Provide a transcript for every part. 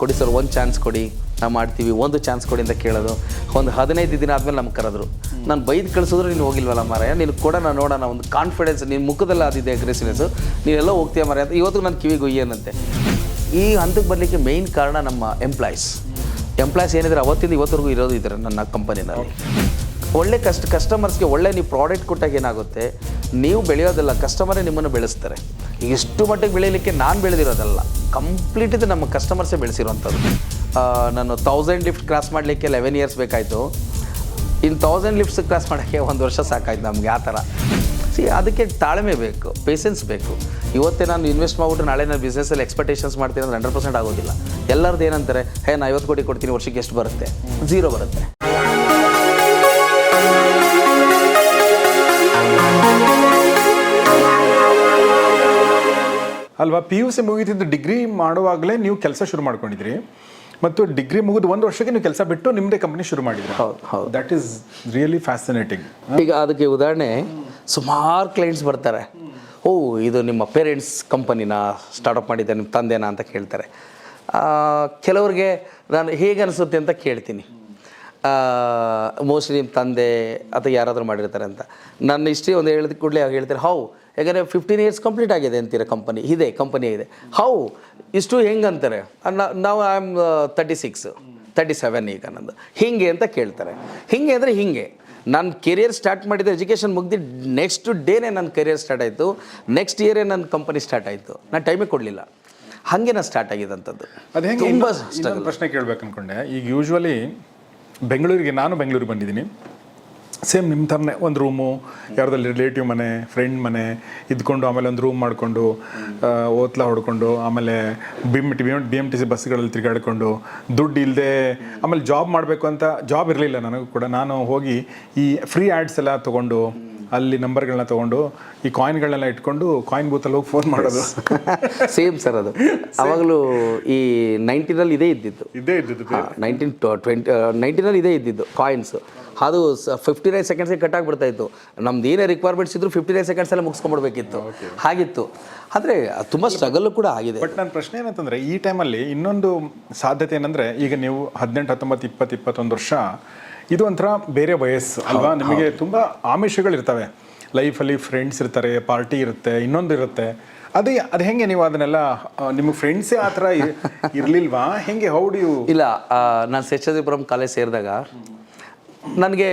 ಕೊಡಿ ಸರ್, ಒಂದು ಚಾನ್ಸ್ ಕೊಡಿ. ನಾವು ಮಾಡ್ತೀವಿ, ಒಂದು ಚಾನ್ಸ್ ಕೊಡಿ ಅಂತ ಕೇಳೋದು. ಒಂದು ಹದಿನೈದು ದಿನ ಆದಮೇಲೆ ನಮ್ಗೆ ಕರೆದ್ರು. ನಾನು ಬೈದು ಕಳಿಸಿದ್ರು ನೀನು ಹೋಗಿಲ್ವಲ್ಲ ಮಾರಾಯ? ನೀನು ಕೊಡೋಣ ನೋಡೋಣ, ಒಂದು ಕಾನ್ಫಿಡೆನ್ಸ್ ನಿನ್ನ ಮುಖದಲ್ಲಿ ಅದಿದೆ ಅಗ್ರೆಸಿವ್ನೆಸ್ಸು ನೀನೆಲ್ಲ ಹೋಗ್ತೀಯ ಮಾರಾಯ? ಅಂತ ಇವತ್ತು ನನ್ನ ಕಿವಿಗೆ ಒಯ್ಯನಂತೆ. ಈ ಹಂತಕ್ಕೆ ಬರಲಿಕ್ಕೆ ಮೇಯ್ನ್ ಕಾರಣ ನಮ್ಮ ಎಂಪ್ಲಾಯೀಸ್ ಎಂಪ್ಲಾಯ್ಸ್ ಏನಿದ್ರೆ ಅವತ್ತಿಂದ ಇವತ್ತರೆಗೂ ಇರೋದು ಇದ್ದಾರೆ ನನ್ನ ಕಂಪನಿನಲ್ಲಿ ಒಳ್ಳೆ ಕಸ್ಟ್ ಕಸ್ಟಮರ್ಸ್ಗೆ ಒಳ್ಳೆ ನೀವು ಪ್ರಾಡಕ್ಟ್ ಕೊಟ್ಟಾಗ ಏನಾಗುತ್ತೆ? ನೀವು ಬೆಳೆಯೋದಲ್ಲ ಕಸ್ಟಮರೇ ನಿಮ್ಮನ್ನು ಬೆಳೆಸ್ತಾರೆ. ಎಷ್ಟು ಮಟ್ಟಿಗೆ ಬೆಳೀಲಿಕ್ಕೆ ನಾನು ಬೆಳೆದಿರೋದಲ್ಲ. ಕಂಪ್ಲೀಟ್ ಇದು ನಮ್ಮ ಕಸ್ಟಮರ್ಸೇ ಬೆಳೆಸಿರುವಂಥದ್ದು ನಾನು ತೌಸಂಡ್ ಲಿಫ್ಟ್ ಕ್ರಾಸ್ ಮಾಡಲಿಕ್ಕೆ ಲೆವೆನ್ ಇಯರ್ಸ್ ಬೇಕಾಯಿತು. ಇನ್ನು ತೌಸಂಡ್ ಲಿಫ್ಟ್ಸ್ ಕ್ರಾಸ್ ಮಾಡೋಕ್ಕೆ ಒಂದು ವರ್ಷ ಸಾಕಾಯ್ತು ನಮಗೆ, ಆ ಥರ. ಸಿ ಅದಕ್ಕೆ ತಾಳ್ಮೆ ಬೇಕು ಪೇಸೆನ್ಸ್ ಬೇಕು. ಇವತ್ತೇ ನಾನು ಇನ್ವೆಸ್ಟ್ ಮಾಡ್ಬಿಟ್ಟು ನಾಳೆ ನಾನು ಬಿಸ್ನೆಸ್ಸಲ್ಲಿ ಎಕ್ಸ್ಪೆಕ್ಟೇಷನ್ಸ್ ಮಾಡ್ತೀನಿ ಅಂದರೆ ಹಂಡ್ರೆಡ್ ಪರ್ಸೆಂಟ್ ಆಗೋದಿಲ್ಲ. ಎಲ್ಲರದ್ದು ಏನಂತಾರೆ, ಹೇ ನಾನು ಐವತ್ತು ಕೋಟಿ ಕೊಡ್ತೀನಿ, ವರ್ಷಕ್ಕೆ ಎಷ್ಟು ಬರುತ್ತೆ? ಝೀರೋ ಬರುತ್ತೆ. ಅಲ್ವಾ? ಪಿ ಯು ಸಿ ಮುಗಿತಿದ್ದು ಡಿಗ್ರಿ ಮಾಡುವಾಗಲೇ ನೀವು ಕೆಲಸ ಶುರು ಮಾಡ್ಕೊಂಡಿದ್ರಿ. ಮತ್ತು ಡಿಗ್ರಿ ಮುಗಿದು ಒಂದು ವರ್ಷಕ್ಕೆ ನೀವು ಕೆಲಸ ಬಿಟ್ಟು ನಿಮ್ಮದೇ ಕಂಪ್ನಿ ಶುರು ಮಾಡಿದ್ರಿ? ಹೌದು ಹೌದು. ದಟ್ ಈಸ್ ರಿಯಲಿ ಫ್ಯಾಸಿನೇಟಿಂಗ್ ಈಗ ಅದಕ್ಕೆ ಉದಾಹರಣೆ ಸುಮಾರು ಕ್ಲೈಂಟ್ಸ್ ಬರ್ತಾರೆ. ಓ ಇದು ನಿಮ್ಮ ಪೇರೆಂಟ್ಸ್ ಕಂಪನಿನ ಸ್ಟಾರ್ಟಪ್ ಮಾಡಿದ್ದೆ ನಿಮ್ಮ ತಂದೆನಾ ಅಂತ ಕೇಳ್ತಾರೆ. ಕೆಲವ್ರಿಗೆ ನಾನು ಹೇಗೆ ಅನಿಸುತ್ತೆ ಅಂತ ಕೇಳ್ತೀನಿ. ಮೋಸ್ಟ್ಲಿ ನಿಮ್ಮ ತಂದೆ ಅಥವಾ ಯಾರಾದರೂ ಮಾಡಿರ್ತಾರೆ ಅಂತ. ನನ್ನ ಹಿಸ್ಟ್ರಿ ಒಂದು ಹೇಳಿದ ಕೂಡಲೇ ಹೇಳ್ತಾರೆ ಹೌ ಯಾಕಂದರೆ ಫಿಫ್ಟೀನ್ ಇಯರ್ಸ್ ಕಂಪ್ಲೀಟ್ ಆಗಿದೆ ಅಂತೀರ ಕಂಪನಿ ಇದೆ ಕಂಪನಿ ಇದೆ ಹೌ ಇಷ್ಟು ಹೆಂಗೆ ಅಂತಾರೆ ನಾವು I am thirty six thirty seven ಈಗ ನಂದು. ಹೀಗೆ ಅಂತ ಕೇಳ್ತಾರೆ. ಹೀಗೆ ಅಂದರೆ ಹೀಗೆ. ನನ್ನ ಕೆರಿಯರ್ ಸ್ಟಾರ್ಟ್ ಮಾಡಿದ ಎಜುಕೇಷನ್ ಮುಗ್ದು ನೆಕ್ಸ್ಟ್ ಡೇನೇ ನನ್ನ ಕೆರಿಯರ್ ಸ್ಟಾರ್ಟ್ ಆಯಿತು. ನೆಕ್ಸ್ಟ್ ಇಯರೇ ನನ್ನ ಕಂಪನಿ ಸ್ಟಾರ್ಟ್ ಆಯಿತು. ನಾನು ಟೈಮೇ ಕೊಡಲಿಲ್ಲ. ಹಾಗೆ ನಾನು ಸ್ಟಾರ್ಟ್ ಆಗಿದ್ದಂಥದ್ದು ಅದು ಹೆಂಗೆ? ತುಂಬ ಪ್ರಶ್ನೆ ಕೇಳಬೇಕು ಅಂದ್ಕೊಂಡೆ ಈಗ ಯೂಶ್ವಲಿ ಬೆಂಗಳೂರಿಗೆ ನಾನು ಬೆಂಗಳೂರಿಗೆ ಬಂದಿದ್ದೀನಿ. ಸೇಮ್ ನಿಮ್ಮ ಥರನೇ ಒಂದು ರೂಮು ಯಾರ್ದಲ್ಲಿ ರಿಲೇಟಿವ್ ಮನೆ, ಫ್ರೆಂಡ್ ಮನೆ ಇದ್ಕೊಂಡು ಆಮೇಲೆ ಒಂದು ರೂಮ್ ಮಾಡಿಕೊಂಡು ಓತ್ಲ ಹೊಡ್ಕೊಂಡು, ಆಮೇಲೆ B M T B M T C ಬಸ್ಗಳಲ್ಲಿ ತಿರುಗಾಡ್ಕೊಂಡು, ದುಡ್ಡು ಇಲ್ಲದೆ ಆಮೇಲೆ ಜಾಬ್ ಮಾಡಬೇಕು ಅಂತ ಜಾಬ್ ಇರಲಿಲ್ಲ ನನಗೂ ಕೂಡ. ನಾನು ಹೋಗಿ ಈ ಫ್ರೀ ಆ್ಯಡ್ಸ್ ಎಲ್ಲ ತೊಗೊಂಡು ಅಲ್ಲಿ ನಂಬರ್ಗಳನ್ನ ತಗೊಂಡು ಈ ಕಾಯಿನ್ಗಳನ್ನೆಲ್ಲ ಇಟ್ಕೊಂಡು ಕಾಯಿನ್ ಬೂತಲ್ಲಿ ಹೋಗಿ ಫೋನ್ ಮಾಡೋದು. ಸೇಮ್ ಸರ್ ಅದು. ಅವಾಗಲೂ ಈ ನೈನ್ಟೀನಲ್ಲಿ ಇದೇ ಇದ್ದಿದ್ದು. ಇದೇ ಇದ್ದಿದ್ದು ನೈನ್ಟೀನ್ ಟ್ವೆಂಟಿ ನೈನ್ಟೀನಲ್ಲಿ ಇದೇ ಇದ್ದಿದ್ದು ಕಾಯಿನ್ಸ್ ಅದು ಫಿಫ್ಟಿ ನೈನ್ ಸೆಕೆಂಡ್ಸ್ಗೆ ಕಟ್ ಆಗಿಬಿಡ್ತಾ ಇತ್ತು. ನಮ್ದು ಏನೇ ರಿಕ್ವೈರ್ಮೆಂಟ್ಸ್ ಇದ್ರು ಫಿಫ್ಟಿ ನೈನ್ ಸೆಕೆಂಡ್ಸ್ ಎಲ್ಲ ಮುಗಿಸ್ಕೊಂಡ್ಬಿಡ್ಬೇಕಿತ್ತು ಹಾಗಿತ್ತು. ಆದರೆ ತುಂಬ ಸ್ಟ್ರಗಲ್ ಕೂಡ ಆಗಿದೆ. ಬಟ್ ನನ್ನ ಪ್ರಶ್ನೆ ಏನಂತಂದರೆ ಈ ಟೈಮಲ್ಲಿ ಇನ್ನೊಂದು ಸಾಧ್ಯತೆ ಏನಂದರೆ ಈಗ ನೀವು ಹದಿನೆಂಟು ಹತ್ತೊಂಬತ್ತು ಇಪ್ಪತ್ತು ಇಪ್ಪತ್ತೊಂದು ವರ್ಷ ಇದು ಒಂಥರ ಬೇರೆ ವಯಸ್ಸು ಅಲ್ವಾ? ನಿಮಗೆ ತುಂಬಾ ಆಮಿಷಗಳಿರ್ತವೆ. ಲೈಫಲ್ಲಿ ಫ್ರೆಂಡ್ಸ್ ಇರ್ತಾರೆ ಪಾರ್ಟಿ ಇರುತ್ತೆ ಇನ್ನೊಂದು ಇರುತ್ತೆ. ಅದೇ ಅದು ಹೆಂಗೆ ನೀವು ಅದನ್ನೆಲ್ಲ ನಿಮ್ಮ ನಿಮಗೆ ಫ್ರೆಂಡ್ಸೇ ಆ ಥರ ಇರಲಿಲ್ವಾ? ಹೆಂಗೆ ಹೌಡು ಯು ಇಲ್ಲ ನಾನು ಶೇಷಾದ್ರಿಪುರಂ ಕಾಲೇಜ್ ಸೇರಿದಾಗ ನನಗೆ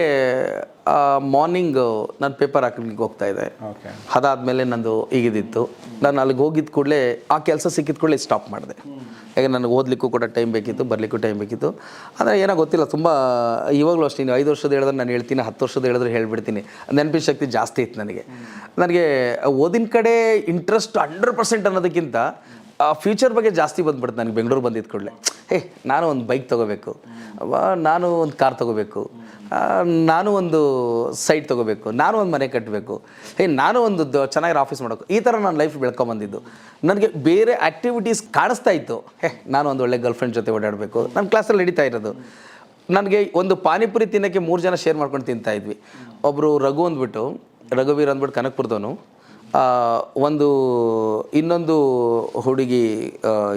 ಮಾರ್ನಿಂಗ್ ನಾನು ಪೇಪರ್ ಹಾಕ್ಲಿಕ್ಕೆ ಹೋಗ್ತಾ ಇದ್ದೆ ಓಕೆ ಅದಾದಮೇಲೆ ನಂದು ಈಗಿದಿತ್ತು. ನಾನು ಅಲ್ಲಿಗೆ ಹೋಗಿದ್ದ ಕೂಡಲೇ ಆ ಕೆಲಸ ಸಿಕ್ಕಿದ ಕೂಡಲೇ ಸ್ಟಾಪ್ ಮಾಡಿದೆ. ಯಾಕೆ ನನಗೆ ಓದಲಿಕ್ಕೂ ಕೂಡ ಟೈಮ್ ಬೇಕಿತ್ತು ಬರಲಿಕ್ಕೂ ಟೈಮ್ ಬೇಕಿತ್ತು. ಅಂದರೆ ಏನೋ ಗೊತ್ತಿಲ್ಲ ತುಂಬ ಇವಾಗಲೂ ಅಷ್ಟೇ ನೀವು ಐದು ವರ್ಷದ ಹೇಳಿದ್ರೆ ನಾನು ಹೇಳ್ತೀನಿ ಹತ್ತು ವರ್ಷದ ಹೇಳಿದ್ರೆ ಹೇಳಿಬಿಡ್ತೀನಿ. ನೆನಪಿನ ಶಕ್ತಿ ಜಾಸ್ತಿ ಇತ್ತು ನನಗೆ. ನನಗೆ ಓದಿನ ಕಡೆ ಇಂಟ್ರೆಸ್ಟ್ ಹಂಡ್ರೆಡ್ ಪರ್ಸೆಂಟ್ ಅನ್ನೋದಕ್ಕಿಂತ ಫ್ಯೂಚರ್ ಬಗ್ಗೆ ಜಾಸ್ತಿ ಬಂದ್ಬಿಡ್ತು ನನಗೆ. ಬೆಂಗಳೂರು ಬಂದಿದ್ದ ಕೂಡಲೇ. ಹೇ ನಾನು ಒಂದು ಬೈಕ್ ತೊಗೋಬೇಕು. ನಾನು ಒಂದು ಕಾರ್ ತೊಗೋಬೇಕು. ನಾನು ಒಂದು ಸೈಟ್ ತೊಗೋಬೇಕು. ನಾನು ಒಂದು ಮನೆ ಕಟ್ಟಬೇಕು ಹೇ ನಾನು ಒಂದು ಚೆನ್ನಾಗಿರೋ ಆಫೀಸ್ ಮಾಡೋಕು ಈ ಥರ ನಾನು ಲೈಫ್ ಬೆಳ್ಕೊಂಬಂದಿದ್ದು ನನಗೆ ಬೇರೆ ಆ್ಯಕ್ಟಿವಿಟೀಸ್ ಕಾಣಿಸ್ತಾ ಇತ್ತು. ಹೇ ನಾನು ಒಂದು ಒಳ್ಳೆ ಗರ್ಲ್ಫ್ರೆಂಡ್ ಜೊತೆ ಓಡಾಡಬೇಕು. ನನ್ನ ಕ್ಲಾಸಲ್ಲಿ ನಡೀತಾ ಇರೋದು. ನನಗೆ ಒಂದು ಪಾನಿಪುರಿ ತಿನ್ನೋಕ್ಕೆ ಮೂರು ಜನ ಶೇರ್ ಮಾಡ್ಕೊಂಡು ತಿಂತಾಯಿದ್ವಿ ಒಬ್ಬರು ರಘು ಅಂದ್ಬಿಟ್ಟು ರಘುವೀರ್ ಅಂದ್ಬಿಟ್ಟು ಕನಕಪುರದವನು. ಆ, ಒಂದು ಇನ್ನೊಂದು ಹುಡುಗಿ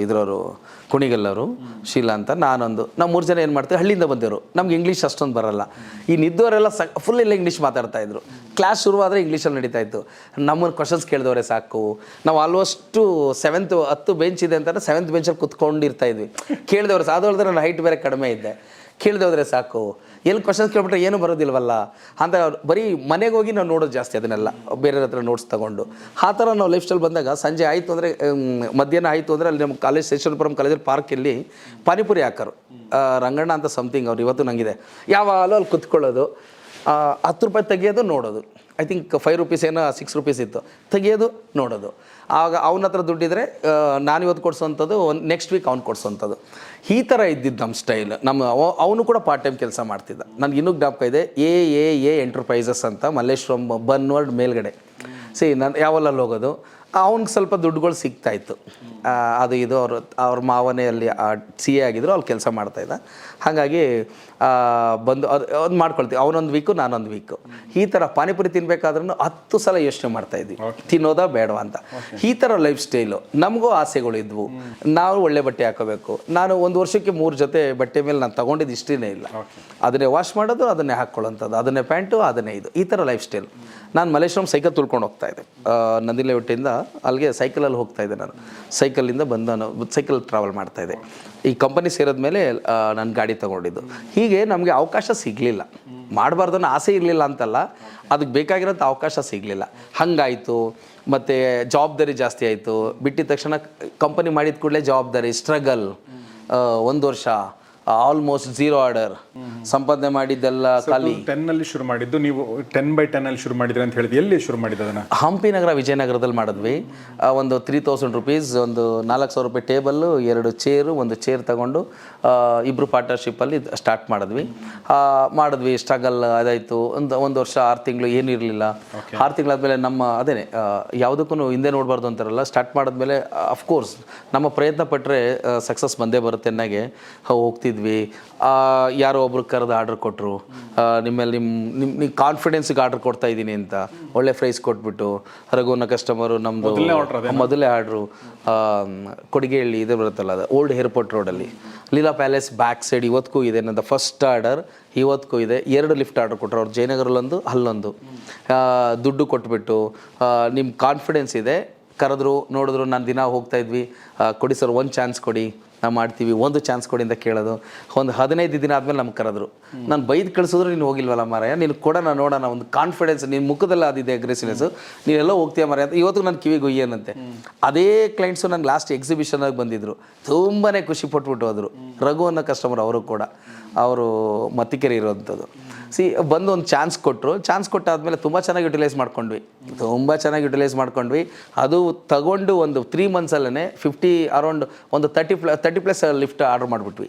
ಇದ್ರವರು ಕುಣಿಗಲ್ಲವರು ಶೀಲಾ ಅಂತ ನಾನೊಂದು. ನಾವು ಮೂರು ಜನ ಏನು ಮಾಡ್ತೀವಿ, ಹಳ್ಳಿಯಿಂದ ಬಂದಿರು ನಮ್ಗೆ ಇಂಗ್ಲೀಷ್ ಅಷ್ಟೊಂದು ಬರಲ್ಲ. ಈ ನಿದ್ದವರೆಲ್ಲ ಸ ಫುಲ್ ಎಲ್ಲ ಇಂಗ್ಲೀಷ್ ಮಾತಾಡ್ತಾ ಇದ್ರು. ಕ್ಲಾಸ್ ಶುರುವಾದರೆ ಇಂಗ್ಲೀಷಲ್ಲಿ ನಡೀತಾ ಇತ್ತು. ನಮ್ಮನ್ನು ಕ್ವಶನ್ಸ್ ಕೇಳಿದವರೆ ಸಾಕು. ನಾವು ಆಲ್ಮೋಸ್ಟು ಸೆವೆಂತ್ ಹತ್ತು ಬೆಂಚ್ ಇದೆ ಅಂತಂದ್ರೆ ಸೆವೆಂತ್ ಬೆಂಚಲ್ಲಿ ಕುತ್ಕೊಂಡಿರ್ತಾ ಇದ್ವಿ. ಕೇಳಿದವರು ಸಾಧು ನನ್ನ ಹೈಟ್ ಬೇರೆ ಕಡಿಮೆ ಇದ್ದೆ. ಕೇಳ್ದೆ ಹೋದರೆ ಸಾಕು. ಎಲ್ಲಿ ಕ್ವಶನ್ಸ್ ಕೇಳ್ಬಿಟ್ರೆ ಏನೂ ಬರೋದಿಲ್ವಲ್ಲ? ಅಂತ ಬರೀ ಮನೆಗೆ ಹೋಗಿ ನಾವು ನೋಡೋದು ಜಾಸ್ತಿ ಅದನ್ನೆಲ್ಲ. ಬೇರೆಯವ್ರ ಹತ್ರ ನೋಟ್ಸ್ ತಗೊಂಡು. ಆ ಥರ ನಾವು ಲೈಫ್ ಸ್ಟೈಲ್ ಬಂದಾಗ ಸಂಜೆ ಆಯಿತು ಅಂದರೆ ಮಧ್ಯಾಹ್ನ ಆಯಿತು ಅಂದರೆ ಅಲ್ಲಿ ನಮ್ಮ ಕಾಲೇಜ್ ಶೇಷಾದ್ರಿಪುರಂ ಕಾಲೇಜಲ್ಲಿ ಪಾರ್ಕಲ್ಲಿ ಪಾನಿಪುರಿ ಹಾಕರು. ರಂಗಣ್ಣ ಅಂತ ಸಮಥಿಂಗ್ ಅವ್ರು ಇವತ್ತು ನನಗಿದೆ ಯಾವಾಗಲೂ ಅಲ್ಲಿ ಕುತ್ಕೊಳ್ಳೋದು. ಹತ್ತು ರೂಪಾಯಿ ತೆಗೆಯೋದು ನೋಡೋದು. ಐ ಥಿಂಕ್ ಫೈವ್ ರುಪೀಸ್ ಏನೋ ಸಿಕ್ಸ್ ರುಪೀಸ್ ಇತ್ತು. ತೆಗೆಯೋದು ನೋಡೋದು. ಆಗ ಅವನ ಹತ್ರ ದುಡ್ಡಿದ್ರೆ ನಾನು ಇವತ್ತು ಕೊಡ್ಸೋಂಥದ್ದು, ಒಂದು ನೆಕ್ಸ್ಟ್ ವೀಕ್ ಅವ್ನು ಕೊಡ್ಸೋವಂಥದ್ದು ಈ ಥರ ಇದ್ದಿದ್ದು ನಮ್ಮ ಸ್ಟೈಲ್ ನಮ್ಮ ಅವನು ಕೂಡ ಪಾರ್ಟ್ ಟೈಮ್ ಕೆಲಸ ಮಾಡ್ತಿದ್ದ. ನನಗೆ ಇನ್ನೂ ಜ್ಞಾಪಕ ಇದೆ, ಎ ಎ ಎ ಎಂಟರ್ಪ್ರೈಸಸ್ ಅಂತ ಮಲ್ಲೇಶ್ವರಂ ಬನ್ವರ್ಡ್ ಮೇಲ್ಗಡೆ. ಸಿ ನಾನು ಯಾವಲ್ಲಲ್ಲಿ ಹೋಗೋದು? ಅವ್ನಿಗೆ ಸ್ವಲ್ಪ ದುಡ್ಡುಗಳು ಸಿಗ್ತಾ ಇತ್ತು. ಅದು ಇದು ಅವರು ಅವ್ರ ಮಾವನೇ ಅಲ್ಲಿ ಸಿ ಎ ಆಗಿದ್ರು ಅಲ್ಲಿ ಕೆಲಸ ಮಾಡ್ತಾಯಿದ್ದ ಹಾಗಾಗಿ ಬಂದು ಅದು ಒಂದು ಮಾಡ್ಕೊಳ್ತೀವಿ. ಅವನೊಂದು ವೀಕು ನಾನೊಂದು ವೀಕು ಈ ಥರ ಪಾನಿಪುರಿ ತಿನ್ಬೇಕಾದ್ರೂ ಹತ್ತು ಸಲ ಯೋಚನೆ ಮಾಡ್ತಾಯಿದ್ವಿ ತಿನ್ನೋದಾ ಬೇಡವಾ ಅಂತ. ಈ ಥರ ಲೈಫ್ ಸ್ಟೈಲು ನಮಗೂ ಆಸೆಗಳು ಇದ್ವು. ನಾವು ಒಳ್ಳೆ ಬಟ್ಟೆ ಹಾಕೋಬೇಕು. ನಾನು ಒಂದು ವರ್ಷಕ್ಕೆ ಮೂರು ಜೊತೆ ಬಟ್ಟೆ ಮೇಲೆ ನಾನು ತೊಗೊಂಡಿದ್ದು ಇಷ್ಟೇ ಇಲ್ಲ. ಅದನ್ನೇ ವಾಶ್ ಮಾಡೋದು ಅದನ್ನೇ ಹಾಕ್ಕೊಳ್ಳೋಂಥದ್ದು ಅದನ್ನೇ ಪ್ಯಾಂಟು ಅದನ್ನೇ ಇದು. ಈ ಥರ ಲೈಫ್ ಸ್ಟೈಲ್ ನಾನು ಮಲೇಶ್ವರಂ ಸೈಕಲ್ ತುಳ್ಕೊಂಡು ಹೋಗ್ತಾ ಇದ್ದೆ. ನಂದಿಲೆ ಒಟ್ಟಿಂದ ಅಲ್ಲಿಗೆ ಸೈಕಲಲ್ಲಿ ಹೋಗ್ತಾ ಇದ್ದೆ ನಾನು. ಸೈಕಲಿಂದ ಬಂದ ನಾನು ಸೈಕಲ್ ಟ್ರಾವೆಲ್ ಮಾಡ್ತಾ ಇದ್ದೆ. ಈ ಕಂಪನಿ ಸೇರಿದ ಮೇಲೆ ನಾನು ಗಾಡಿ ತೊಗೊಂಡಿದ್ದು. ಹೀಗೆ ನಮಗೆ ಅವಕಾಶ ಸಿಗಲಿಲ್ಲ. ಮಾಡಬಾರ್ದು ಅನ್ನೋ ಆಸೆ ಇರಲಿಲ್ಲ ಅಂತಲ್ಲ ಅದಕ್ಕೆ ಬೇಕಾಗಿರೋಂಥ ಅವಕಾಶ ಸಿಗಲಿಲ್ಲ. ಹಾಗಾಯಿತು, ಮತ್ತು ಜವಾಬ್ದಾರಿ ಜಾಸ್ತಿ ಆಯಿತು. ಬಿಟ್ಟಿದ ತಕ್ಷಣ ಕಂಪನಿ ಮಾಡಿದ ಕೂಡಲೇ ಜವಾಬ್ದಾರಿ ಸ್ಟ್ರಗಲ್ ಒಂದು ವರ್ಷ ಆಲ್ಮೋಸ್ಟ್ ಜೀರೋ ಆರ್ಡರ್ ಸಂಪಾದನೆ ಮಾಡಿದ್ದೆಲ್ಲ ಖಾಲಿ ಟೆನ್ ಅಲ್ಲಿ ಶುರು ಮಾಡಿದ್ದು. ನೀವು ಟೆನ್ ಬೈ ಟೆನ್ ಅಲ್ಲಿ ಶುರು ಮಾಡಿದ್ರಿ ಅಂತ ಹೇಳಿದ್ವಿ ಎಲ್ಲಿ ಶುರು ಮಾಡಿದ್ದು ಅದನ್ನ? ಹಂಪಿ ನಗರ ವಿಜಯನಗರದಲ್ಲಿ ಮಾಡಿದ್ವಿ. ಒಂದು ತ್ರೀ ತೌಸಂಡ್ ರುಪೀಸ್ ಒಂದು ನಾಲ್ಕು ಸಾವಿರ ರೂಪಾಯಿ ಟೇಬಲ್ ಎರಡು ಚೇರು ಒಂದು ಚೇರ್ ತಗೊಂಡು ಇಬ್ರು ಪಾರ್ಟ್ನರ್ಶಿಪ್ಪಲ್ಲಿ ಸ್ಟಾರ್ಟ್ ಮಾಡಿದ್ವಿ. ಮಾಡಿದ್ವಿ ಸ್ಟ್ರಗಲ್ ಅದಾಯ್ತು. ಒಂದು ಒಂದು ವರ್ಷ ಆರು ತಿಂಗಳು ಏನು ಇರಲಿಲ್ಲ. ಆರು ತಿಂಗಳಾದಮೇಲೆ ನಮ್ಮ ಅದೇನೆ ಯಾವುದಕ್ಕೂ ಹಿಂದೆ ನೋಡಬಾರ್ದು ಅಂತಾರಲ್ಲ ಸ್ಟಾರ್ಟ್ ಮಾಡಿದ್ಮೇಲೆ ಅಫ್ಕೋರ್ಸ್ ನಮ್ಮ ಪ್ರಯತ್ನ ಪಟ್ಟರೆ ಸಕ್ಸಸ್ ಬಂದೇ ಬರುತ್ತೆ ಅನ್ನಾಗೆ ಹೋಗ್ತಿದ್ವಿ. ಯಾರೋ ಒಬ್ರು ಕರೆದು ಆರ್ಡರ್ ಕೊಟ್ಟರು ನಿಮ್ಮಲ್ಲಿ ನಿಮ್ಮ ನಿಮ್ಮ ನೀವು ಕಾನ್ಫಿಡೆನ್ಸ್ಗೆ ಆರ್ಡರ್ ಕೊಡ್ತಾ ಇದ್ದೀನಿ ಅಂತ ಒಳ್ಳೆ ಪ್ರೈಸ್ ಕೊಟ್ಬಿಟ್ಟು ರಘುವನ್ನ ಕಸ್ಟಮರು ನಮ್ಮದು ಮೊದಲೇ ಆರ್ಡ್ರು ಕೊಡಿಗೆಹಳ್ಳಿ ಇದು ಬರುತ್ತಲ್ಲ ಅದು ಓಲ್ಡ್ ಏರ್ಪೋರ್ಟ್ ರೋಡಲ್ಲಿ ಲೀಲಾ ಪ್ಯಾಲೇಸ್ ಬ್ಯಾಕ್ ಸೈಡ್ ಇವತ್ತಿಗೂ ಇದೆ ನನ್ನದು ಫಸ್ಟ್ ಆರ್ಡರ್ ಇವತ್ತಿಗೂ ಇದೆ ಎರಡು ಲಿಫ್ಟ್ ಆರ್ಡರ್ ಕೊಟ್ಟರು ಅವ್ರು ಜಯನಗರಲ್ಲೊಂದು ಅಲ್ಲೊಂದು. ದುಡ್ಡು ಕೊಟ್ಬಿಟ್ಟು ನಿಮ್ಮ ಕಾನ್ಫಿಡೆನ್ಸ್ ಇದೆ ಕರೆದ್ರು ನೋಡಿದ್ರು ನಾನು ದಿನ ಹೋಗ್ತಾ ಇದ್ವಿ ಕೊಡಿ ಸರ್ ಒಂದು ಚಾನ್ಸ್ ಕೊಡಿ ನಾವು ಮಾಡ್ತೀವಿ ಒಂದು ಚಾನ್ಸ್ ಕೊಡಿ ಅಂತ ಕೇಳೋದು. ಒಂದು ಹದಿನೈದು ದಿನ ಆದಮೇಲೆ ನಮ್ಗೆ ಕರೆದ್ರು. ನಾನು ಬೈದು ಕಳಿಸಿದ್ರು ನೀನು ಹೋಗಿಲ್ವಲ್ಲ ಮಾರಾಯ? ನೀನು ಕೊಡೋಣ ನೋಡೋಣ ಒಂದು ಕಾನ್ಫಿಡೆನ್ಸ್ ನಿನ್ನ ಮುಖದಲ್ಲಿ ಅದಿದೆ ಅಗ್ರೆಸಿವ್ನೆಸ್ ನೀನೆಲ್ಲ ಹೋಗ್ತೀಯ ಮಾರಾಯ? ಅಂತ ಇವತ್ತು ನನ್ನ ಕಿವಿಗೆ ಒಯ್ಯನಂತೆ ಅದೇ ಕ್ಲೈಂಟ್ಸು ನಂಗೆ ಲಾಸ್ಟ್ ಎಕ್ಸಿಬಿಷನಾಗಿ ಬಂದಿದ್ರು. ತುಂಬಾ ಖುಷಿ ಪಟ್ಬಿಟ್ಟು ಹೋದರು. ರಘು ಅನ್ನೋ ಕಸ್ಟಮರ್ ಅವರು ಕೂಡ. ಅವರು ಮತ್ತಿಕೆರೆ ಇರೋವಂಥದ್ದು. ಸಿ ಬಂದು ಒಂದು ಚಾನ್ಸ್ ಕೊಟ್ಟರು ಚಾನ್ಸ್ ಕೊಟ್ಟಾದಮೇಲೆ ತುಂಬ ಚೆನ್ನಾಗಿ ಯುಟಿಲೈಸ್ ಮಾಡ್ಕೊಂಡ್ವಿ. ತುಂಬ ಚೆನ್ನಾಗಿ ಯುಟಿಲೈಸ್ ಮಾಡ್ಕೊಂಡ್ವಿ. ಅದು ತಗೊಂಡು ಒಂದು ತ್ರೀ ಮಂತ್ಸಲ್ಲೇ ಫಿಫ್ಟಿ ಅರೌಂಡ್ ಒಂದು thirty plus thirty plus lift order ಮಾಡಿಬಿಟ್ವಿ.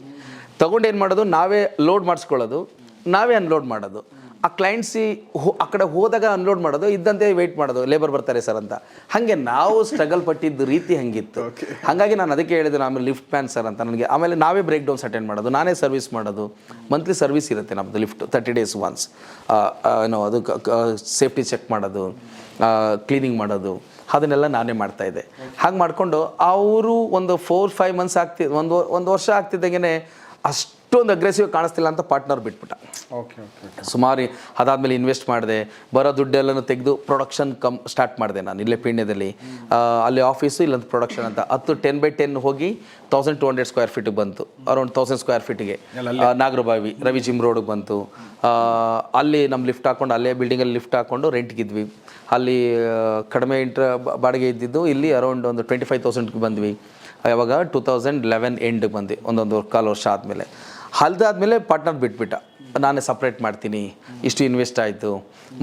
ತಗೊಂಡು ಏನು ಮಾಡೋದು? ನಾವೇ ಲೋಡ್ ಮಾಡಿಸ್ಕೊಳ್ಳೋದು. ನಾವೇ ಅನ್ಲೋಡ್ ಮಾಡೋದು. ಆ ಕ್ಲೈಂಟ್ಸಿ ಹೋ ಆ ಕಡೆ ಹೋದಾಗ ಅನ್ಲೋಡ್ ಮಾಡೋದು ಇದ್ದಂತೆ ವೆಯ್ಟ್ ಮಾಡೋದು ಲೇಬರ್ ಬರ್ತಾರೆ ಸರ್ ಅಂತ. ಹಾಗೆ ನಾವು ಸ್ಟ್ರಗಲ್ ಪಟ್ಟಿದ್ದ ರೀತಿ ಹಂಗಿತ್ತು. ಹಾಗಾಗಿ ನಾನು ಅದಕ್ಕೆ ಹೇಳಿದೆ ಆಮೇಲೆ ಲಿಫ್ಟ್ ಮ್ಯಾನ್ ಸರ್ ಅಂತ. ನನಗೆ ಆಮೇಲೆ ನಾವೇ ಬ್ರೇಕ್ ಡೌನ್ಸ್ ಅಟೆಂಡ್ ಮಾಡೋದು ನಾನೇ ಸರ್ವಿಸ್ ಮಾಡೋದು. ಮಂತ್ಲಿ ಸರ್ವಿಸ್ ಇರುತ್ತೆ ನಮ್ಮದು ಲಿಫ್ಟ್ ತರ್ಟಿ ಡೇಸ್ ಒನ್ಸ್ ಏನೋ ಅದು ಸೇಫ್ಟಿ ಚೆಕ್ ಮಾಡೋದು ಕ್ಲೀನಿಂಗ್ ಮಾಡೋದು ಅದನ್ನೆಲ್ಲ ನಾನೇ ಮಾಡ್ತಾ ಇದ್ದೆ. ಹಾಗೆ ಮಾಡಿಕೊಂಡು ಅವರು ಒಂದು ಫೋರ್ ಫೈವ್ ಮಂತ್ಸ್ ಆಗ್ತಿ ಒಂದು ಒಂದು ವರ್ಷ ಆಗ್ತಿದ್ದಾಗೆ ಅಷ್ಟೊಂದು ಅಗ್ರೆಸಿವ್ ಕಾಣಿಸ್ತಿಲ್ಲ ಅಂತ ಪಾರ್ಟ್ನರ್ ಬಿಟ್ಬಿಟ್ಟ. ಓಕೆ ಓಕೆ ಸುಮಾರು ಅದಾದಮೇಲೆ ಇನ್ವೆಸ್ಟ್ ಮಾಡಿದೆ ಬರೋ ದುಡ್ಡೆಲ್ಲನೂ ತೆಗೆದು ಪ್ರೊಡಕ್ಷನ್ ಕಮ್ ಸ್ಟಾರ್ಟ್ ಮಾಡಿದೆ ನಾನು ಇಲ್ಲೇ ಪೀಣ್ಯದಲ್ಲಿ. ಅಲ್ಲಿ ಆಫೀಸು ಇಲ್ಲೊಂದು ಪ್ರೊಡಕ್ಷನ್ ಅಂತ. ಹತ್ತು ಟೆನ್ ಬೈ ಟೆನ್ ಹೋಗಿ ತೌಸಂಡ್ ಟು ಹಂಡ್ರೆಡ್ ಸ್ಕ್ವೇರ್ ಫೀಟಿಗೆ ಬಂತು. ಅರೌಂಡ್ ತೌಸಂಡ್ ಸ್ಕ್ವೇರ್ ಫೀಟಿಗೆ ನಾಗರಬಾವಿ ರವಿ ಜಿಮ್ ರೋಡಿಗೆ ಬಂತು. ಅಲ್ಲಿ ನಮ್ಮ ಲಿಫ್ಟ್ ಹಾಕೊಂಡು ಅಲ್ಲೇ ಬಿಲ್ಡಿಂಗಲ್ಲಿ ಲಿಫ್ಟ್ ಹಾಕೊಂಡು ರೆಂಟ್ಗಿದ್ವಿ ಅಲ್ಲಿ ಕಡಿಮೆ ಇಂಟ್ರ ಬಾಡಿಗೆ ಇದ್ದಿದ್ದು ಇಲ್ಲಿ ಅರೌಂಡ್ ಒಂದು ಟ್ವೆಂಟಿ ಫೈವ್ ತೌಸಂಡ್ಗೆ ಬಂದ್ವಿ. ಯಾವಾಗ? ಟೂ ತೌಸಂಡ್ ಲೆವೆನ್ ಎಂಡ್ಗೆ ಬಂದ್ವಿ ಒಂದೊಂದು ಕಾಲು ವರ್ಷ ಆದಮೇಲೆ. ಅಲ್ದಾದ್ಮೇಲೆ ಪಾರ್ಟ್ನರ್ ಬಿಟ್ಬಿಟ್ಟ. ನಾನೇ ಸಪ್ರೇಟ್ ಮಾಡ್ತೀನಿ ಇಷ್ಟು ಇನ್ವೆಸ್ಟ್ ಆಯಿತು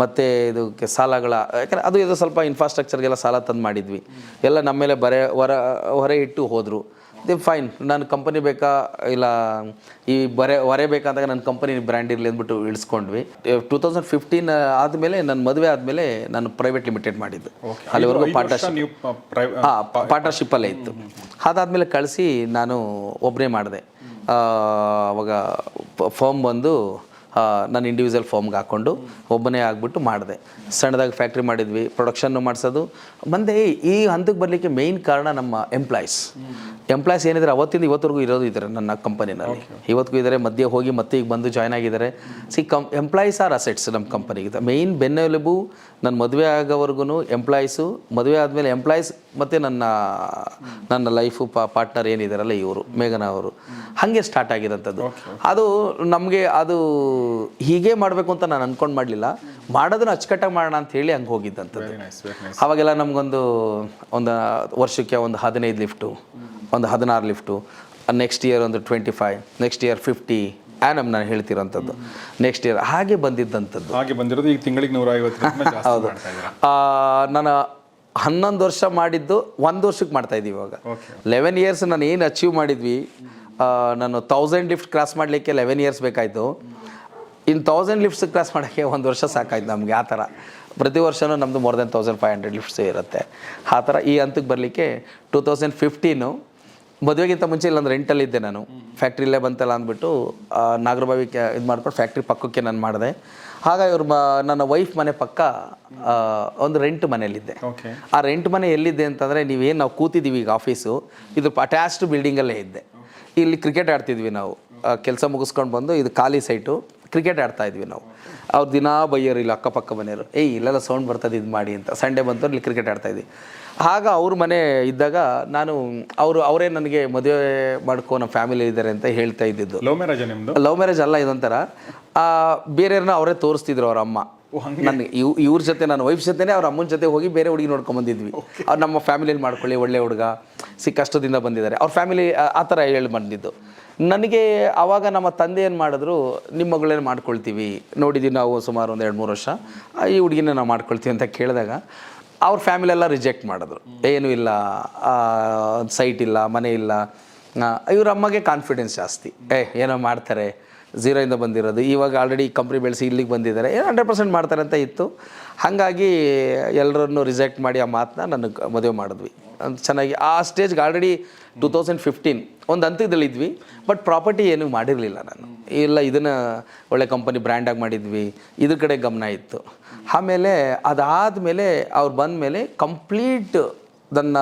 ಮತ್ತು ಇದಕ್ಕೆ ಸಾಲಗಳ ಯಾಕಂದರೆ ಅದು ಇದು ಸ್ವಲ್ಪ ಇನ್ಫ್ರಾಸ್ಟ್ರಕ್ಚರ್ಗೆಲ್ಲ ಸಾಲ ತಂದು ಮಾಡಿದ್ವಿ. ಎಲ್ಲ ನಮ್ಮ ಮೇಲೆ ಬರೆ ಹೊರ ಹೊರೆ ಇಟ್ಟು ಹೋದರು. ದೇ ಫೈನ್ ನಾನು ಕಂಪನಿ ಬೇಕಾ ಇಲ್ಲ ಈ ಬರೆ ಹೊರೆ ಬೇಕಾದಾಗ ನನ್ನ ಕಂಪನಿ ಬ್ರ್ಯಾಂಡ್ ಇರಲಿ ಅಂದ್ಬಿಟ್ಟು ಇಳಿಸ್ಕೊಂಡ್ವಿ. ಟೂ ತೌಸಂಡ್ ಫಿಫ್ಟೀನ್ ಆದಮೇಲೆ ನನ್ನ ಮದುವೆ ಆದಮೇಲೆ ನಾನು ಪ್ರೈವೇಟ್ ಲಿಮಿಟೆಡ್ ಮಾಡಿದ್ದು. ಅಲ್ಲಿವರೆಗೂ ಪಾರ್ಟ್ನರ್ಶಿಪ್ ಹಾಂ ಪಾರ್ಟ್ನರ್ಶಿಪ್ಪಲ್ಲೇ ಇತ್ತು. ಅದಾದಮೇಲೆ ಕಳಿಸಿ ನಾನು ಒಬ್ಬನೇ ಮಾಡಿದೆ. ಅವಾಗ ಫಾರ್ಮ್ ಬಂದು ನಾನು ಇಂಡಿವಿಜುವಲ್ ಫಾರ್ಮ್ಗೆ ಹಾಕ್ಕೊಂಡು ಒಬ್ಬನೇ ಆಗಿಬಿಟ್ಟು ಮಾಡಿದೆ. ಸಣ್ಣದಾಗಿ ಫ್ಯಾಕ್ಟ್ರಿ ಮಾಡಿದ್ವಿ ಪ್ರೊಡಕ್ಷನ್ನು ಮಾಡಿಸೋದು. ಬಂದೆ ಈ ಹಂತಕ್ಕೆ ಬರಲಿಕ್ಕೆ ಮೇಯ್ನ್ ಕಾರಣ ನಮ್ಮ ಎಂಪ್ಲಾಯ್ಸ್ ಎಂಪ್ಲಾಯ್ಸ್ ಏನಿದ್ರೆ ಅವತ್ತಿಂದ ಇವತ್ತರೆಗೂ ಇರೋದು ಇದ್ದಾರೆ ನನ್ನ ಕಂಪನಿನಲ್ಲಿ ಇವತ್ತಿಗೂ ಇದ್ದಾರೆ ಮಧ್ಯೆ ಹೋಗಿ ಮತ್ತೆ ಈಗ ಬಂದು ಜಾಯ್ನ್ ಆಗಿದ್ದಾರೆ. ಸಿ ಕಂ ಎಂಪ್ಲಾಯೀಸ್ ಆರ್ ಅಸೆಟ್ಸ್ ನಮ್ಮ ಕಂಪನಿಗೆ ಮೇಯ್ನ್ ಬೆನ್ನೆಲುಬು ನನ್ನ ಮದುವೆ ಆಗೋವರೆಗೂ ಎಂಪ್ಲಾಯೀಸು ಮದುವೆ ಆದಮೇಲೆ ಎಂಪ್ಲಾಯೀಸ್ ಮತ್ತು ನನ್ನ ನನ್ನ ಲೈಫು ಪಾ ಪಾರ್ಟ್ನರ್ ಏನಿದ್ದಾರಲ್ಲ ಇವರು ಮೇಘನಾ ಅವರು. ಹಾಗೆ ಸ್ಟಾರ್ಟ್ ಆಗಿರೋಂಥದ್ದು. ಅದು ನಮಗೆ ಅದು ಹೀಗೆ ಮಾಡಬೇಕು ಅಂತ ನಾನು ಅನ್ಕೊಂಡು ಮಾಡಲಿಲ್ಲ. ಮಾಡೋದನ್ನ ಅಚ್ಚುಕಟ್ಟಾಗಿ ಮಾಡೋಣ ಅಂತ ಹೇಳಿ ಹಂಗೆ ಹೋಗಿದ್ದಂಥದ್ದು ಅವಾಗೆಲ್ಲ ನಮಗೊಂದು ಒಂದು ವರ್ಷಕ್ಕೆ ಒಂದು ಹದಿನೈದು ಲಿಫ್ಟು ಒಂದು ಹದಿನಾರು ಲಿಫ್ಟು ನೆಕ್ಸ್ಟ್ ಇಯರ್ ಒಂದು twenty five next year fifty annum ನಾನು ಹೇಳ್ತಿರೋಂಥದ್ದು. ನೆಕ್ಸ್ಟ್ ಇಯರ್ ಹಾಗೆ ಬಂದಿದ್ದಂಥದ್ದು. ಹಾಗೆ ಬಂದಿರೋದು ಈಗ ತಿಂಗಳಿಗೆ ನೂರ ಐವತ್ತು ಆ, ನಾನು ಹನ್ನೊಂದು ವರ್ಷ ಮಾಡಿದ್ದು ಒಂದು ವರ್ಷಕ್ಕೆ ಮಾಡ್ತಾ ಇದ್ದೀವಿ ಇವಾಗ. ಲೆವೆನ್ ಇಯರ್ಸ್ ನಾನು ಏನು ಅಚೀವ್ ಮಾಡಿದ್ವಿ ನಾನು ತೌಸಂಡ್ ಲಿಫ್ಟ್ ಕ್ರಾಸ್ ಮಾಡಲಿಕ್ಕೆ ಲೆವೆನ್ ಇಯರ್ಸ್ ಬೇಕಾಯಿತು. ಇನ್ನು ತೌಸಂಡ್ ಲಿಫ್ಟ್ಸ್ ಕ್ರಾಸ್ ಮಾಡೋಕ್ಕೆ ಒಂದು ವರ್ಷ ಸಾಕಾಯ್ತು ನಮಗೆ ಆ ಥರ. ಪ್ರತಿ ವರ್ಷವೂ ನಮ್ಮದು more than thousand five hundred lifts ಇರುತ್ತೆ. ಆ ಥರ ಈ ಹಂತಕ್ಕೆ ಬರಲಿಕ್ಕೆ ಟೂ ತೌಸಂಡ್ ಫಿಫ್ಟೀನು ಮದುವೆಗಿಂತ ಮುಂಚೆ ಇಲ್ಲೊಂದು ರೆಂಟಲ್ಲಿದ್ದೆ ನಾನು. ಫ್ಯಾಕ್ಟ್ರಿಲೇ ಬಂತಲ್ಲ ಅಂದ್ಬಿಟ್ಟು ನಾಗರಬಾವಿ ಇದು ಮಾಡ್ಕೊಂಡು ಫ್ಯಾಕ್ಟ್ರಿ ಪಕ್ಕಕ್ಕೆ ನಾನು ಮಾಡಿದೆ. ಆಗ ಇವ್ರ ಮ ನನ್ನ ವೈಫ್ ಮನೆ ಪಕ್ಕ ಒಂದು ರೆಂಟ್ ಮನೆಯಲ್ಲಿದ್ದೆ. ಓಕೆ ಆ ರೆಂಟ್ ಮನೆ ಎಲ್ಲಿದೆ ಅಂತಂದರೆ ನೀವೇನು ನಾವು ಕೂತಿದ್ದೀವಿ ಈಗ ಆಫೀಸು ಇದು ಅಟ್ಯಾಚ್ಡ್ ಬಿಲ್ಡಿಂಗಲ್ಲೇ ಇದ್ದೆ. ಇಲ್ಲಿ ಕ್ರಿಕೆಟ್ ಆಡ್ತಿದ್ವಿ ನಾವು. ಕೆಲಸ ಮುಗಿಸ್ಕೊಂಡು ಬಂದು ಇದು ಖಾಲಿ ಸೈಟು ಕ್ರಿಕೆಟ್ ಆಡ್ತಾ ಇದ್ವಿ ನಾವು. ಅವ್ರು ದಿನಾ ಬೈಯೋರು ಇಲ್ಲ ಅಕ್ಕಪಕ್ಕ ಮನೆಯವರು ಏಯ್ ಇಲ್ಲೆಲ್ಲ ಸೌಂಡ್ ಬರ್ತದೆ ಇದು ಮಾಡಿ ಅಂತ. ಸಂಡೇ ಬಂತು ಇಲ್ಲಿ ಕ್ರಿಕೆಟ್ ಆಡ್ತಾ ಇದ್ವಿ. ಆಗ ಅವ್ರ ಮನೆ ಇದ್ದಾಗ ನಾನು ಅವರು ಅವರೇ ನನಗೆ ಮದುವೆ ಮಾಡ್ಕೊ ನಮ್ಮ ಫ್ಯಾಮಿಲಿ ಇದ್ದಾರೆ ಅಂತ ಹೇಳ್ತಾ ಇದ್ದಿದ್ದು. ಲವ್ ಮ್ಯಾರೇಜ್ ನಿಮ್ದು? ಲವ್ ಮ್ಯಾರೇಜ್ ಅಲ್ಲ ಇದೊಂಥರ. ಬೇರೆಯವ್ರನ್ನ ಅವರೇ ತೋರಿಸ್ತಿದ್ರು ಅವ್ರ ಅಮ್ಮ. ನನಗೆ ಇವ್ ಇವ್ರ ಜೊತೆ ನನ್ನ ವೈಫ್ ಜೊತೆನೇ ಅವ್ರ ಅಮ್ಮನ ಜೊತೆ ಹೋಗಿ ಬೇರೆ ಹುಡುಗಿ ನೋಡ್ಕೊಂಬಂದಿದ್ವಿ. ಅವ್ರು ನಮ್ಮ ಫ್ಯಾಮಿಲಿಯಲ್ಲಿ ಮಾಡ್ಕೊಳ್ಳಿ ಒಳ್ಳೆ ಹುಡುಗ. ಸಿ ಕಷ್ಟದಿಂದ ಬಂದಿದ್ದಾರೆ. ಅವ್ರ ಫ್ಯಾಮಿಲಿ ಆ ಥರ ಹೇಳಿ ಬಂದಿದ್ದು ನನಗೆ ಆವಾಗ ನಮ್ಮ ತಂದೆ ಏನು ಮಾಡಿದ್ರು ನಿಮ್ಮ ಮಗಳೇನು ಮಾಡ್ಕೊಳ್ತೀವಿ? ನೋಡಿದ್ದೀವಿ ನಾವು ಸುಮಾರು ಒಂದು ಎರಡು ಮೂರು ವರ್ಷ ಈ ಹುಡುಗಿನ ನಾವು ಮಾಡ್ಕೊಳ್ತೀವಿ ಅಂತ ಕೇಳಿದಾಗ ಅವ್ರ ಫ್ಯಾಮಿಲಿ ಎಲ್ಲ ರಿಜೆಕ್ಟ್ ಮಾಡಿದ್ರು. ಏನೂ ಇಲ್ಲ ಸೈಟ್ ಇಲ್ಲ, ಮನೆ ಇಲ್ಲ. ಇವರಮ್ಮಗೆ ಕಾನ್ಫಿಡೆನ್ಸ್ ಜಾಸ್ತಿ. ಏ, ಏನೋ ಮಾಡ್ತಾರೆ. ಝೀರೋಯಿಂದ ಬಂದಿರೋದು. ಇವಾಗ ಆಲ್ರೆಡಿ ಕಂಪ್ನಿ ಬೆಳೆಸಿ ಇಲ್ಲಿಗೆ ಬಂದಿದ್ದಾರೆ. ಏನು ಹಂಡ್ರೆಡ್ ಪರ್ಸೆಂಟ್ ಮಾಡ್ತಾರೆ ಅಂತ ಇತ್ತು. ಹಾಗಾಗಿ ಎಲ್ಲರನ್ನು ರಿಜೆಕ್ಟ್ ಮಾಡಿ ಆ ಮಾತನ್ನ ನನಗೆ ಮದುವೆ ಮಾಡಿದ್ವಿ. ಅಂತ ಚೆನ್ನಾಗಿ ಆ ಸ್ಟೇಜ್ಗೆ ಆಲ್ರೆಡಿ ಟೂ ತೌಸಂಡ್ ಫಿಫ್ಟೀನ್ ಒಂದು ಹಂತದಲ್ಲಿದ್ವಿ ಬಟ್ ಪ್ರಾಪರ್ಟಿ ಏನೂ ಮಾಡಿರಲಿಲ್ಲ ನಾನು. ಇಲ್ಲ, ಇದನ್ನು ಒಳ್ಳೆ ಕಂಪನಿ ಬ್ರ್ಯಾಂಡಾಗಿ ಮಾಡಿದ್ವಿ, ಇದ್ರ ಕಡೆ ಗಮನ ಇತ್ತು. ಆಮೇಲೆ ಅದಾದಮೇಲೆ ಅವ್ರು ಬಂದ ಮೇಲೆ ಕಂಪ್ಲೀಟ್ ನನ್ನ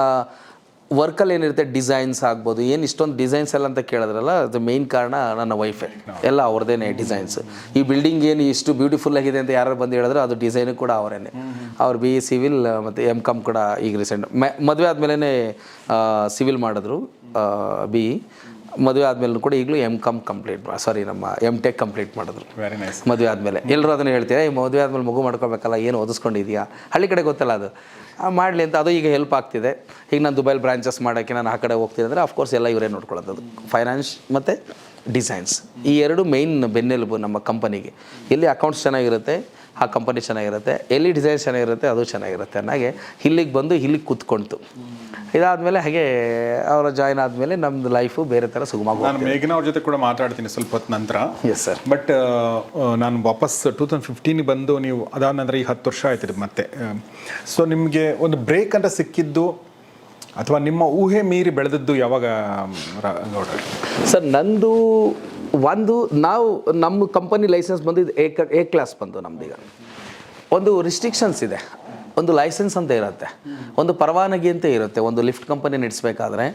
ವರ್ಕಲ್ಲಿ ಏನಿರುತ್ತೆ ಡಿಸೈನ್ಸ್ ಆಗ್ಬೋದು, ಏನು ಇಷ್ಟೊಂದು ಡಿಸೈನ್ಸ್ ಎಲ್ಲ ಅಂತ ಕೇಳಿದ್ರಲ್ಲ, ಅದು ಮೇಯ್ನ್ ಕಾರಣ ನನ್ನ ವೈಫೇ ಎಲ್ಲ ಅವ್ರದ್ದೇ ಡಿಸೈನ್ಸ್. ಈ ಬಿಲ್ಡಿಂಗ್ ಏನು ಇಷ್ಟು ಬ್ಯೂಟಿಫುಲ್ ಆಗಿದೆ ಅಂತ ಯಾರು ಬಂದು ಹೇಳಿದ್ರೆ ಅದು ಡಿಸೈನು ಕೂಡ ಅವರೇನೆ. ಅವ್ರು ಬಿ ಸಿವಿಲ್ ಮತ್ತು ಎಂ ಕಾಮ್ ಕೂಡ ಈಗ ರೀಸೆಂಟ್ ಮದುವೆ ಆದಮೇಲೆ ಸಿವಿಲ್ ಮಾಡಿದ್ರು ಬಿ. ಮದುವೆ ಆದ್ಮೇಲೆ ಕೂಡ ಈಗಲೂ ಎಂ ಕಾಮ್ ಕಂಪ್ಲೀಟ್ ಸಾರಿ ನಮ್ಮ ಎಂ ಟೆಕ್ ಕಂಪ್ಲೀಟ್ ಮಾಡಿದ್ರು. ವೆರಿ ನೈಸ್ ಮದುವೆ ಆದಮೇಲೆ. ಎಲ್ಲರೂ ಅದನ್ನು ಹೇಳ್ತೀರಾ ಈ ಮದುವೆ ಆದಮೇಲೆ ಮಗು ಮಾಡ್ಕೋಬೇಕಲ್ಲ ಏನು ಓದಿಸ್ಕೊಂಡಿದ್ಯಾ? ಹಳ್ಳಿ ಕಡೆ ಗೊತ್ತಲ್ಲ ಅದು. ಮಾಡಲಿ ಅಂತ ಅದು ಈಗ ಹೆಲ್ಪ್ ಆಗ್ತಿದೆ. ಈಗ ನಾನು ದುಬೈಲ್ ಬ್ರಾಂಚಸ್ ಮಾಡೋಕ್ಕೆ ನಾನು ಆ ಕಡೆ ಹೋಗ್ತೀನಿ ಅಂದರೆ ಅಫ್ಕೋರ್ಸ್ ಎಲ್ಲ ಇವರೇ ನೋಡ್ಕೊಳ್ಳೋದು ಫೈನಾನ್ಸ್ ಮತ್ತು ಡಿಸೈನ್ಸ್ ಈ ಎರಡು ಮೇಯ್ನ್ ಬೆನ್ನೆಲುಬು ನಮ್ಮ ಕಂಪನಿಗೆ ಎಲ್ಲಿ ಅಕೌಂಟ್ಸ್ ಚೆನ್ನಾಗಿರುತ್ತೆ ಆ ಕಂಪನಿ ಚೆನ್ನಾಗಿರುತ್ತೆ. ಎಲ್ಲಿ ಡಿಸೈನ್ಸ್ ಚೆನ್ನಾಗಿರುತ್ತೆ ಅದು ಚೆನ್ನಾಗಿರುತ್ತೆ ಅನ್ನೋಗೆ ಇಲ್ಲಿಗೆ ಬಂದು ಇಲ್ಲಿಗೆ ಕೂತ್ಕೊಳ್ತು ಇದಾದಮೇಲೆ ಹಾಗೆ ಅವರ ಜಾಯ್ನ್ ಆದಮೇಲೆ ನಮ್ದು ಲೈಫು ಬೇರೆ ಥರ ಸುಗಮವಾಗಿ ನಾನು ಮೇಘನಾ ಅವ್ರ ಜೊತೆ ಕೂಡ ಮಾತಾಡ್ತೀನಿ ಸ್ವಲ್ಪ ಹೊತ್ತು ನಂತರ. ಎಸ್ ಸರ್ ಬಟ್ ನಾನು ವಾಪಸ್ ಟೂ ತೌಸಂಡ್ ಫಿಫ್ಟೀನ್ ಬಂದು ನೀವು ಅದಾದ ನಂತರ ಈ ಹತ್ತು ವರ್ಷ ಆಯ್ತು ಮತ್ತೆ. ಸೊ ನಿಮಗೆ ಒಂದು ಬ್ರೇಕ್ ಅಂತ ಸಿಕ್ಕಿದ್ದು ಅಥವಾ ನಿಮ್ಮ ಊಹೆ ಮೀರಿ ಬೆಳೆದದ್ದು ಯಾವಾಗ ಸರ್ ನಂದು ಒಂದು ನಾವು ನಮ್ಮ ಕಂಪನಿ ಲೈಸೆನ್ಸ್ ಬಂದಿದ್ದು ಎ ಕ ಎ ಕ್ಲಾಸ್ ಬಂದು ನಮ್ದೀಗ. ಒಂದು ರಿಸ್ಟ್ರಿಕ್ಷನ್ಸ್ ಇದೆ. ಒಂದು ಲೈಸೆನ್ಸ್ ಅಂತ ಇರುತ್ತೆ. ಒಂದು ಪರವಾನಗಿ ಅಂತ ಇರುತ್ತೆ. ಒಂದು ಲಿಫ್ಟ್ ಕಂಪನಿ ನಡೆಸಬೇಕಾದ್ರೆ.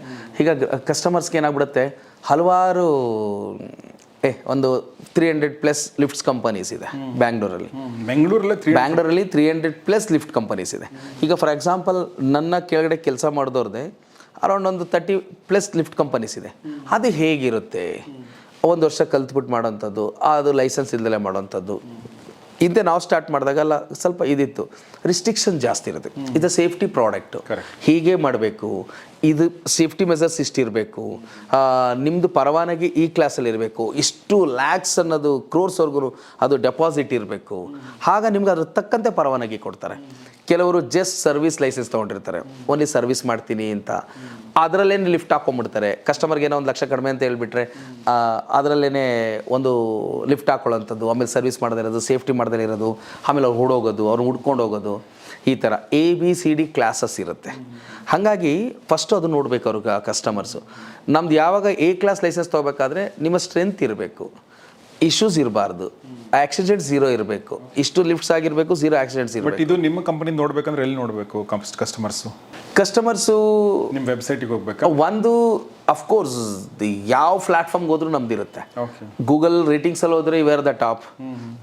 ಈಗ ಕಸ್ಟಮರ್ಸ್ಗೆ ಏನಾಗ್ಬಿಡುತ್ತೆ? ಹಲವಾರು ಏ ಒಂದು three hundred plus lifts companies ಇದೆ ಬ್ಯಾಂಗ್ಳೂರಲ್ಲಿ. ಬೆಂಗಳೂರಲ್ಲಿ ಬ್ಯಾಂಗ್ಳೂರಲ್ಲಿ three hundred plus lift companies ಇದೆ. ಈಗ ಫಾರ್ ಎಕ್ಸಾಂಪಲ್ ನನ್ನ ಕೆಳಗಡೆ ಕೆಲಸ ಮಾಡಿದವ್ರದ್ದೇ ಅರೌಂಡ್ ಒಂದು ತರ್ಟಿ ಪ್ಲಸ್ ಲಿಫ್ಟ್ ಕಂಪನೀಸ್ ಇದೆ. ಅದು ಹೇಗಿರುತ್ತೆ? ಒಂದು ವರ್ಷ ಕಲ್ತ್ಬಿಟ್ಟು ಮಾಡೋವಂಥದ್ದು ಅದು ಲೈಸೆನ್ಸ್ ಇಲ್ದಲೇ ಮಾಡೋವಂಥದ್ದು ಇಂತೆ ನಾವು ಸ್ಟಾರ್ಟ್ ಮಾಡಿದಾಗೆಲ್ಲ ಸ್ವಲ್ಪ ಇದಿತ್ತು. ರಿಸ್ಟ್ರಿಕ್ಷನ್ ಜಾಸ್ತಿ ಇರುತ್ತೆ. ಇದು ಸೇಫ್ಟಿ ಪ್ರಾಡಕ್ಟು ಹೀಗೆ ಮಾಡಬೇಕು. ಇದು ಸೇಫ್ಟಿ ಮೆಸರ್ಸ್ ಇಷ್ಟಿರಬೇಕು. ನಿಮ್ಮದು ಪರವಾನಗಿ ಈ ಕ್ಲಾಸಲ್ಲಿ ಇರಬೇಕು. ಇಷ್ಟು ಲ್ಯಾಕ್ಸ್ ಅನ್ನೋದು ಕ್ರೋರ್ಸ್ವರೆಗೂ ಅದು ಡೆಪಾಸಿಟ್ ಇರಬೇಕು. ಆಗ ನಿಮ್ಗೆ ಅದ್ರ ತಕ್ಕಂತೆ ಪರವಾನಗಿ ಕೊಡ್ತಾರೆ. ಕೆಲವರು ಜಸ್ಟ್ ಸರ್ವಿಸ್ ಲೈಸೆನ್ಸ್ ತೊಗೊಂಡಿರ್ತಾರೆ. ಓನ್ಲಿ ಸರ್ವಿಸ್ ಮಾಡ್ತೀನಿ ಅಂತ. ಅದರಲ್ಲೇನೆ ಲಿಫ್ಟ್ ಹಾಕೊಂಡ್ಬಿಡ್ತಾರೆ ಕಸ್ಟಮರ್ಗೆ ಏನೋ ಒಂದು ಲಕ್ಷ ಕಡಿಮೆ ಅಂತ ಹೇಳಿಬಿಟ್ರೆ ಅದರಲ್ಲೇ ಒಂದು ಲಿಫ್ಟ್ ಹಾಕೊಳ್ಳೋಂಥದ್ದು. ಆಮೇಲೆ ಸರ್ವಿಸ್ ಮಾಡದೇ ಇರೋದು ಸೇಫ್ಟಿ ಮಾಡದೇ ಇರೋದು. ಆಮೇಲೆ ಅವ್ರು ಹುಡೋಗೋದು ಅವ್ರು ಹುಡ್ಕೊಂಡು ಹೋಗೋದು ಈ ಥರ A B C D classes ಇರುತ್ತೆ. ಹಾಗಾಗಿ ಫಸ್ಟು ಅದು ನೋಡಬೇಕು ಅವ್ರಿಗೆ ಕಸ್ಟಮರ್ಸು ನಮ್ದು ಯಾವಾಗ ಎ ಕ್ಲಾಸ್ ಲೈಸೆನ್ಸ್ ತೊಗೋಬೇಕಾದ್ರೆ ನಿಮ್ಮ ಸ್ಟ್ರೆಂತ್ ಇರಬೇಕು. ಇಶ್ಯೂಸ್ ಇರಬಾರ್ದು. ಆಕ್ಸಿಡೆಂಟ್ ಝೀರೋ ಇರಬೇಕು. ಇಷ್ಟು ಲಿಫ್ಟ್ಸ್ ಆಗಿರಬೇಕು ಝೀರೋ ಆಕ್ಸಿಡೆಂಟ್ಸ್ ಇರಬೇಕು. ಬಟ್ ಇದು ನಿಮ್ಮ ಕಂಪನಿ ನೋಡ್ಬೇಕಂದ್ರೆ ಎಲ್ಲಿ ನೋಡಬೇಕು ಕಸ್ಟಮರ್ಸು ಕಸ್ಟಮರ್ಸು ನಿಮ್ಮ ವೆಬ್ಸೈಟಿಗೆ ಹೋಗ್ಬೇಕು? ಒಂದು ಅಫ್ಕೋರ್ಸ್ ಯಾವ ಪ್ಲಾಟ್ಫಾರ್ಮ್ಗೆ ಹೋದ್ರೂ ನಮ್ದಿರುತ್ತೆ ಗೂಗಲ್ ರೇಟಿಂಗ್ಸಲ್ಲಿ ಹೋದ್ರೆ ವಿ ಆರ್ ದ ಟಾಪ್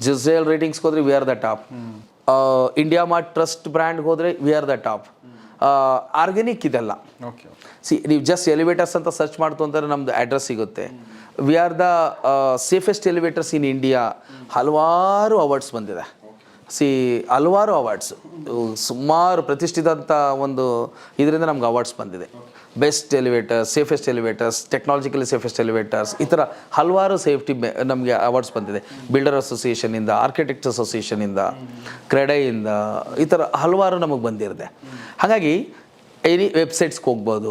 ಜಿಸೇಲ್ ರೇಟಿಂಗ್ಸ್ಗೆ ಹೋದ್ರೆ we are the top IndiaMART trust ಬ್ರ್ಯಾಂಡ್ಗೆ ಹೋದರೆ we are the top organic ಇದೆಲ್ಲ. ಓಕೆ ಸಿ ನೀವು ಜಸ್ಟ್ ಎಲಿವೇಟರ್ಸ್ ಅಂತ ಸರ್ಚ್ ಮಾಡ್ತು ಅಂದರೆ ನಮ್ದು ಅಡ್ರೆಸ್ ಸಿಗುತ್ತೆ. We are the safest elevators in India ಹಲವಾರು ಅವಾರ್ಡ್ಸ್ ಬಂದಿದೆ. ಸಿ, ಹಲವಾರು ಅವಾರ್ಡ್ಸ್ ಸುಮಾರು ಪ್ರತಿಷ್ಠಿತಂಥ ಒಂದು ಇದರಿಂದ ನಮ್ಗೆ ಅವಾರ್ಡ್ಸ್ ಬಂದಿದೆ. Best elevators safest elevators technologically safest elevators ಈ ಥರ ಹಲವಾರು ಸೇಫ್ಟಿ ನಮಗೆ ಅವಾರ್ಡ್ಸ್ ಬಂದಿದೆ. ಬಿಲ್ಡರ್ ಅಸೋಸಿಯೇಷನಿಂದ ಆರ್ಕಿಟೆಕ್ಟ್ ಅಸೋಸಿಯೇಷನಿಂದ ಕ್ರೆಡೆಯಿಂದ ಈ ಥರ ಹಲವಾರು ನಮಗೆ ಬಂದಿರುತ್ತೆ. ಹಾಗಾಗಿ ಎನಿ ವೆಬ್ಸೈಟ್ಸ್ಗೆ ಹೋಗ್ಬೋದು.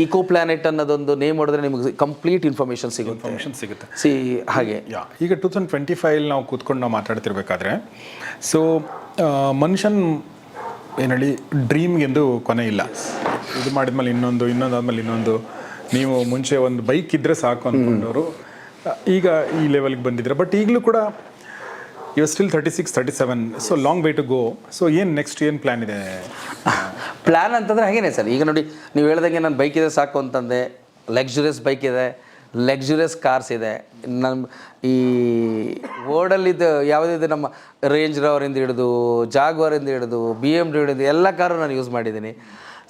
ಈಕೋ ಪ್ಲಾನೆಟ್ ಅನ್ನೋದೊಂದು ನೇಮ್ ಮಾಡಿದ್ರೆ ನಿಮಗೆ ಕಂಪ್ಲೀಟ್ ಇನ್ಫಾರ್ಮೇಶನ್ ಸಿಗುತ್ತೆ. ಇನ್ಫಾರ್ಮೇಷನ್ ಸಿಗುತ್ತೆ. ಸಿ ಹಾಗೆ. ಯಾ ಈಗ ಟೂ ತೌಸಂಡ್ ಟ್ವೆಂಟಿ ಫೈವ್ ನಾವು ಕೂತ್ಕೊಂಡು ನಾವು ಮಾತಾಡ್ತಿರ್ಬೇಕಾದ್ರೆ ಸೊ ಮನುಷ್ಯನ್ ಏನು ಹೇಳಿ ಡ್ರೀಮ್ಗೆಂದು ಕೊನೆ ಇಲ್ಲ. ಇದು ಮಾಡಿದ್ಮೇಲೆ ಇನ್ನೊಂದು ಇನ್ನೊಂದು ಆದ್ಮೇಲೆ ಇನ್ನೊಂದು. ನೀವು ಮುಂಚೆ ಒಂದು ಬೈಕ್ ಇದ್ದರೆ ಸಾಕು ಅಂದ್ಕೊಂಡವರು ಈಗ ಈ ಲೆವೆಲ್ಗೆ ಬಂದಿದ್ರೆ ಬಟ್ ಈಗಲೂ ಕೂಡ you still thirty six thirty seven so long way to go so ಏನು ನೆಕ್ಸ್ಟ್ ಏನು ಪ್ಲ್ಯಾನ್ ಇದೆ? ಪ್ಲ್ಯಾನ್ ಅಂತಂದ್ರೆ ಹಾಗೇನೆ ಸರ್. ಈಗ ನೋಡಿ ನೀವು ಹೇಳ್ದಂಗೆ ನಾನು ಬೈಕ್ ಇದೆ ಸಾಕು ಅಂತಂದೆ. ಲಕ್ಸುರಿಯಸ್ ಬೈಕ್ ಇದೆ ಲಕ್ಸುರಿಯಸ್ ಕಾರ್ಸ್ ಇದೆ. ನಮ್ಮ ಈ ವರ್ಲ್ಡಲ್ಲಿದ್ದು ಯಾವುದಿದೆ ನಮ್ಮ ರೇಂಜ್ ರವರಿಂದ ಹಿಡಿದು ಜಾಗ್ವರಿಂದ ಹಿಡಿದು ಬಿ ಎಂ ಡಿ ಹಿಡಿದು ಎಲ್ಲ ಕಾರು ನಾನು ಯೂಸ್ ಮಾಡಿದ್ದೀನಿ.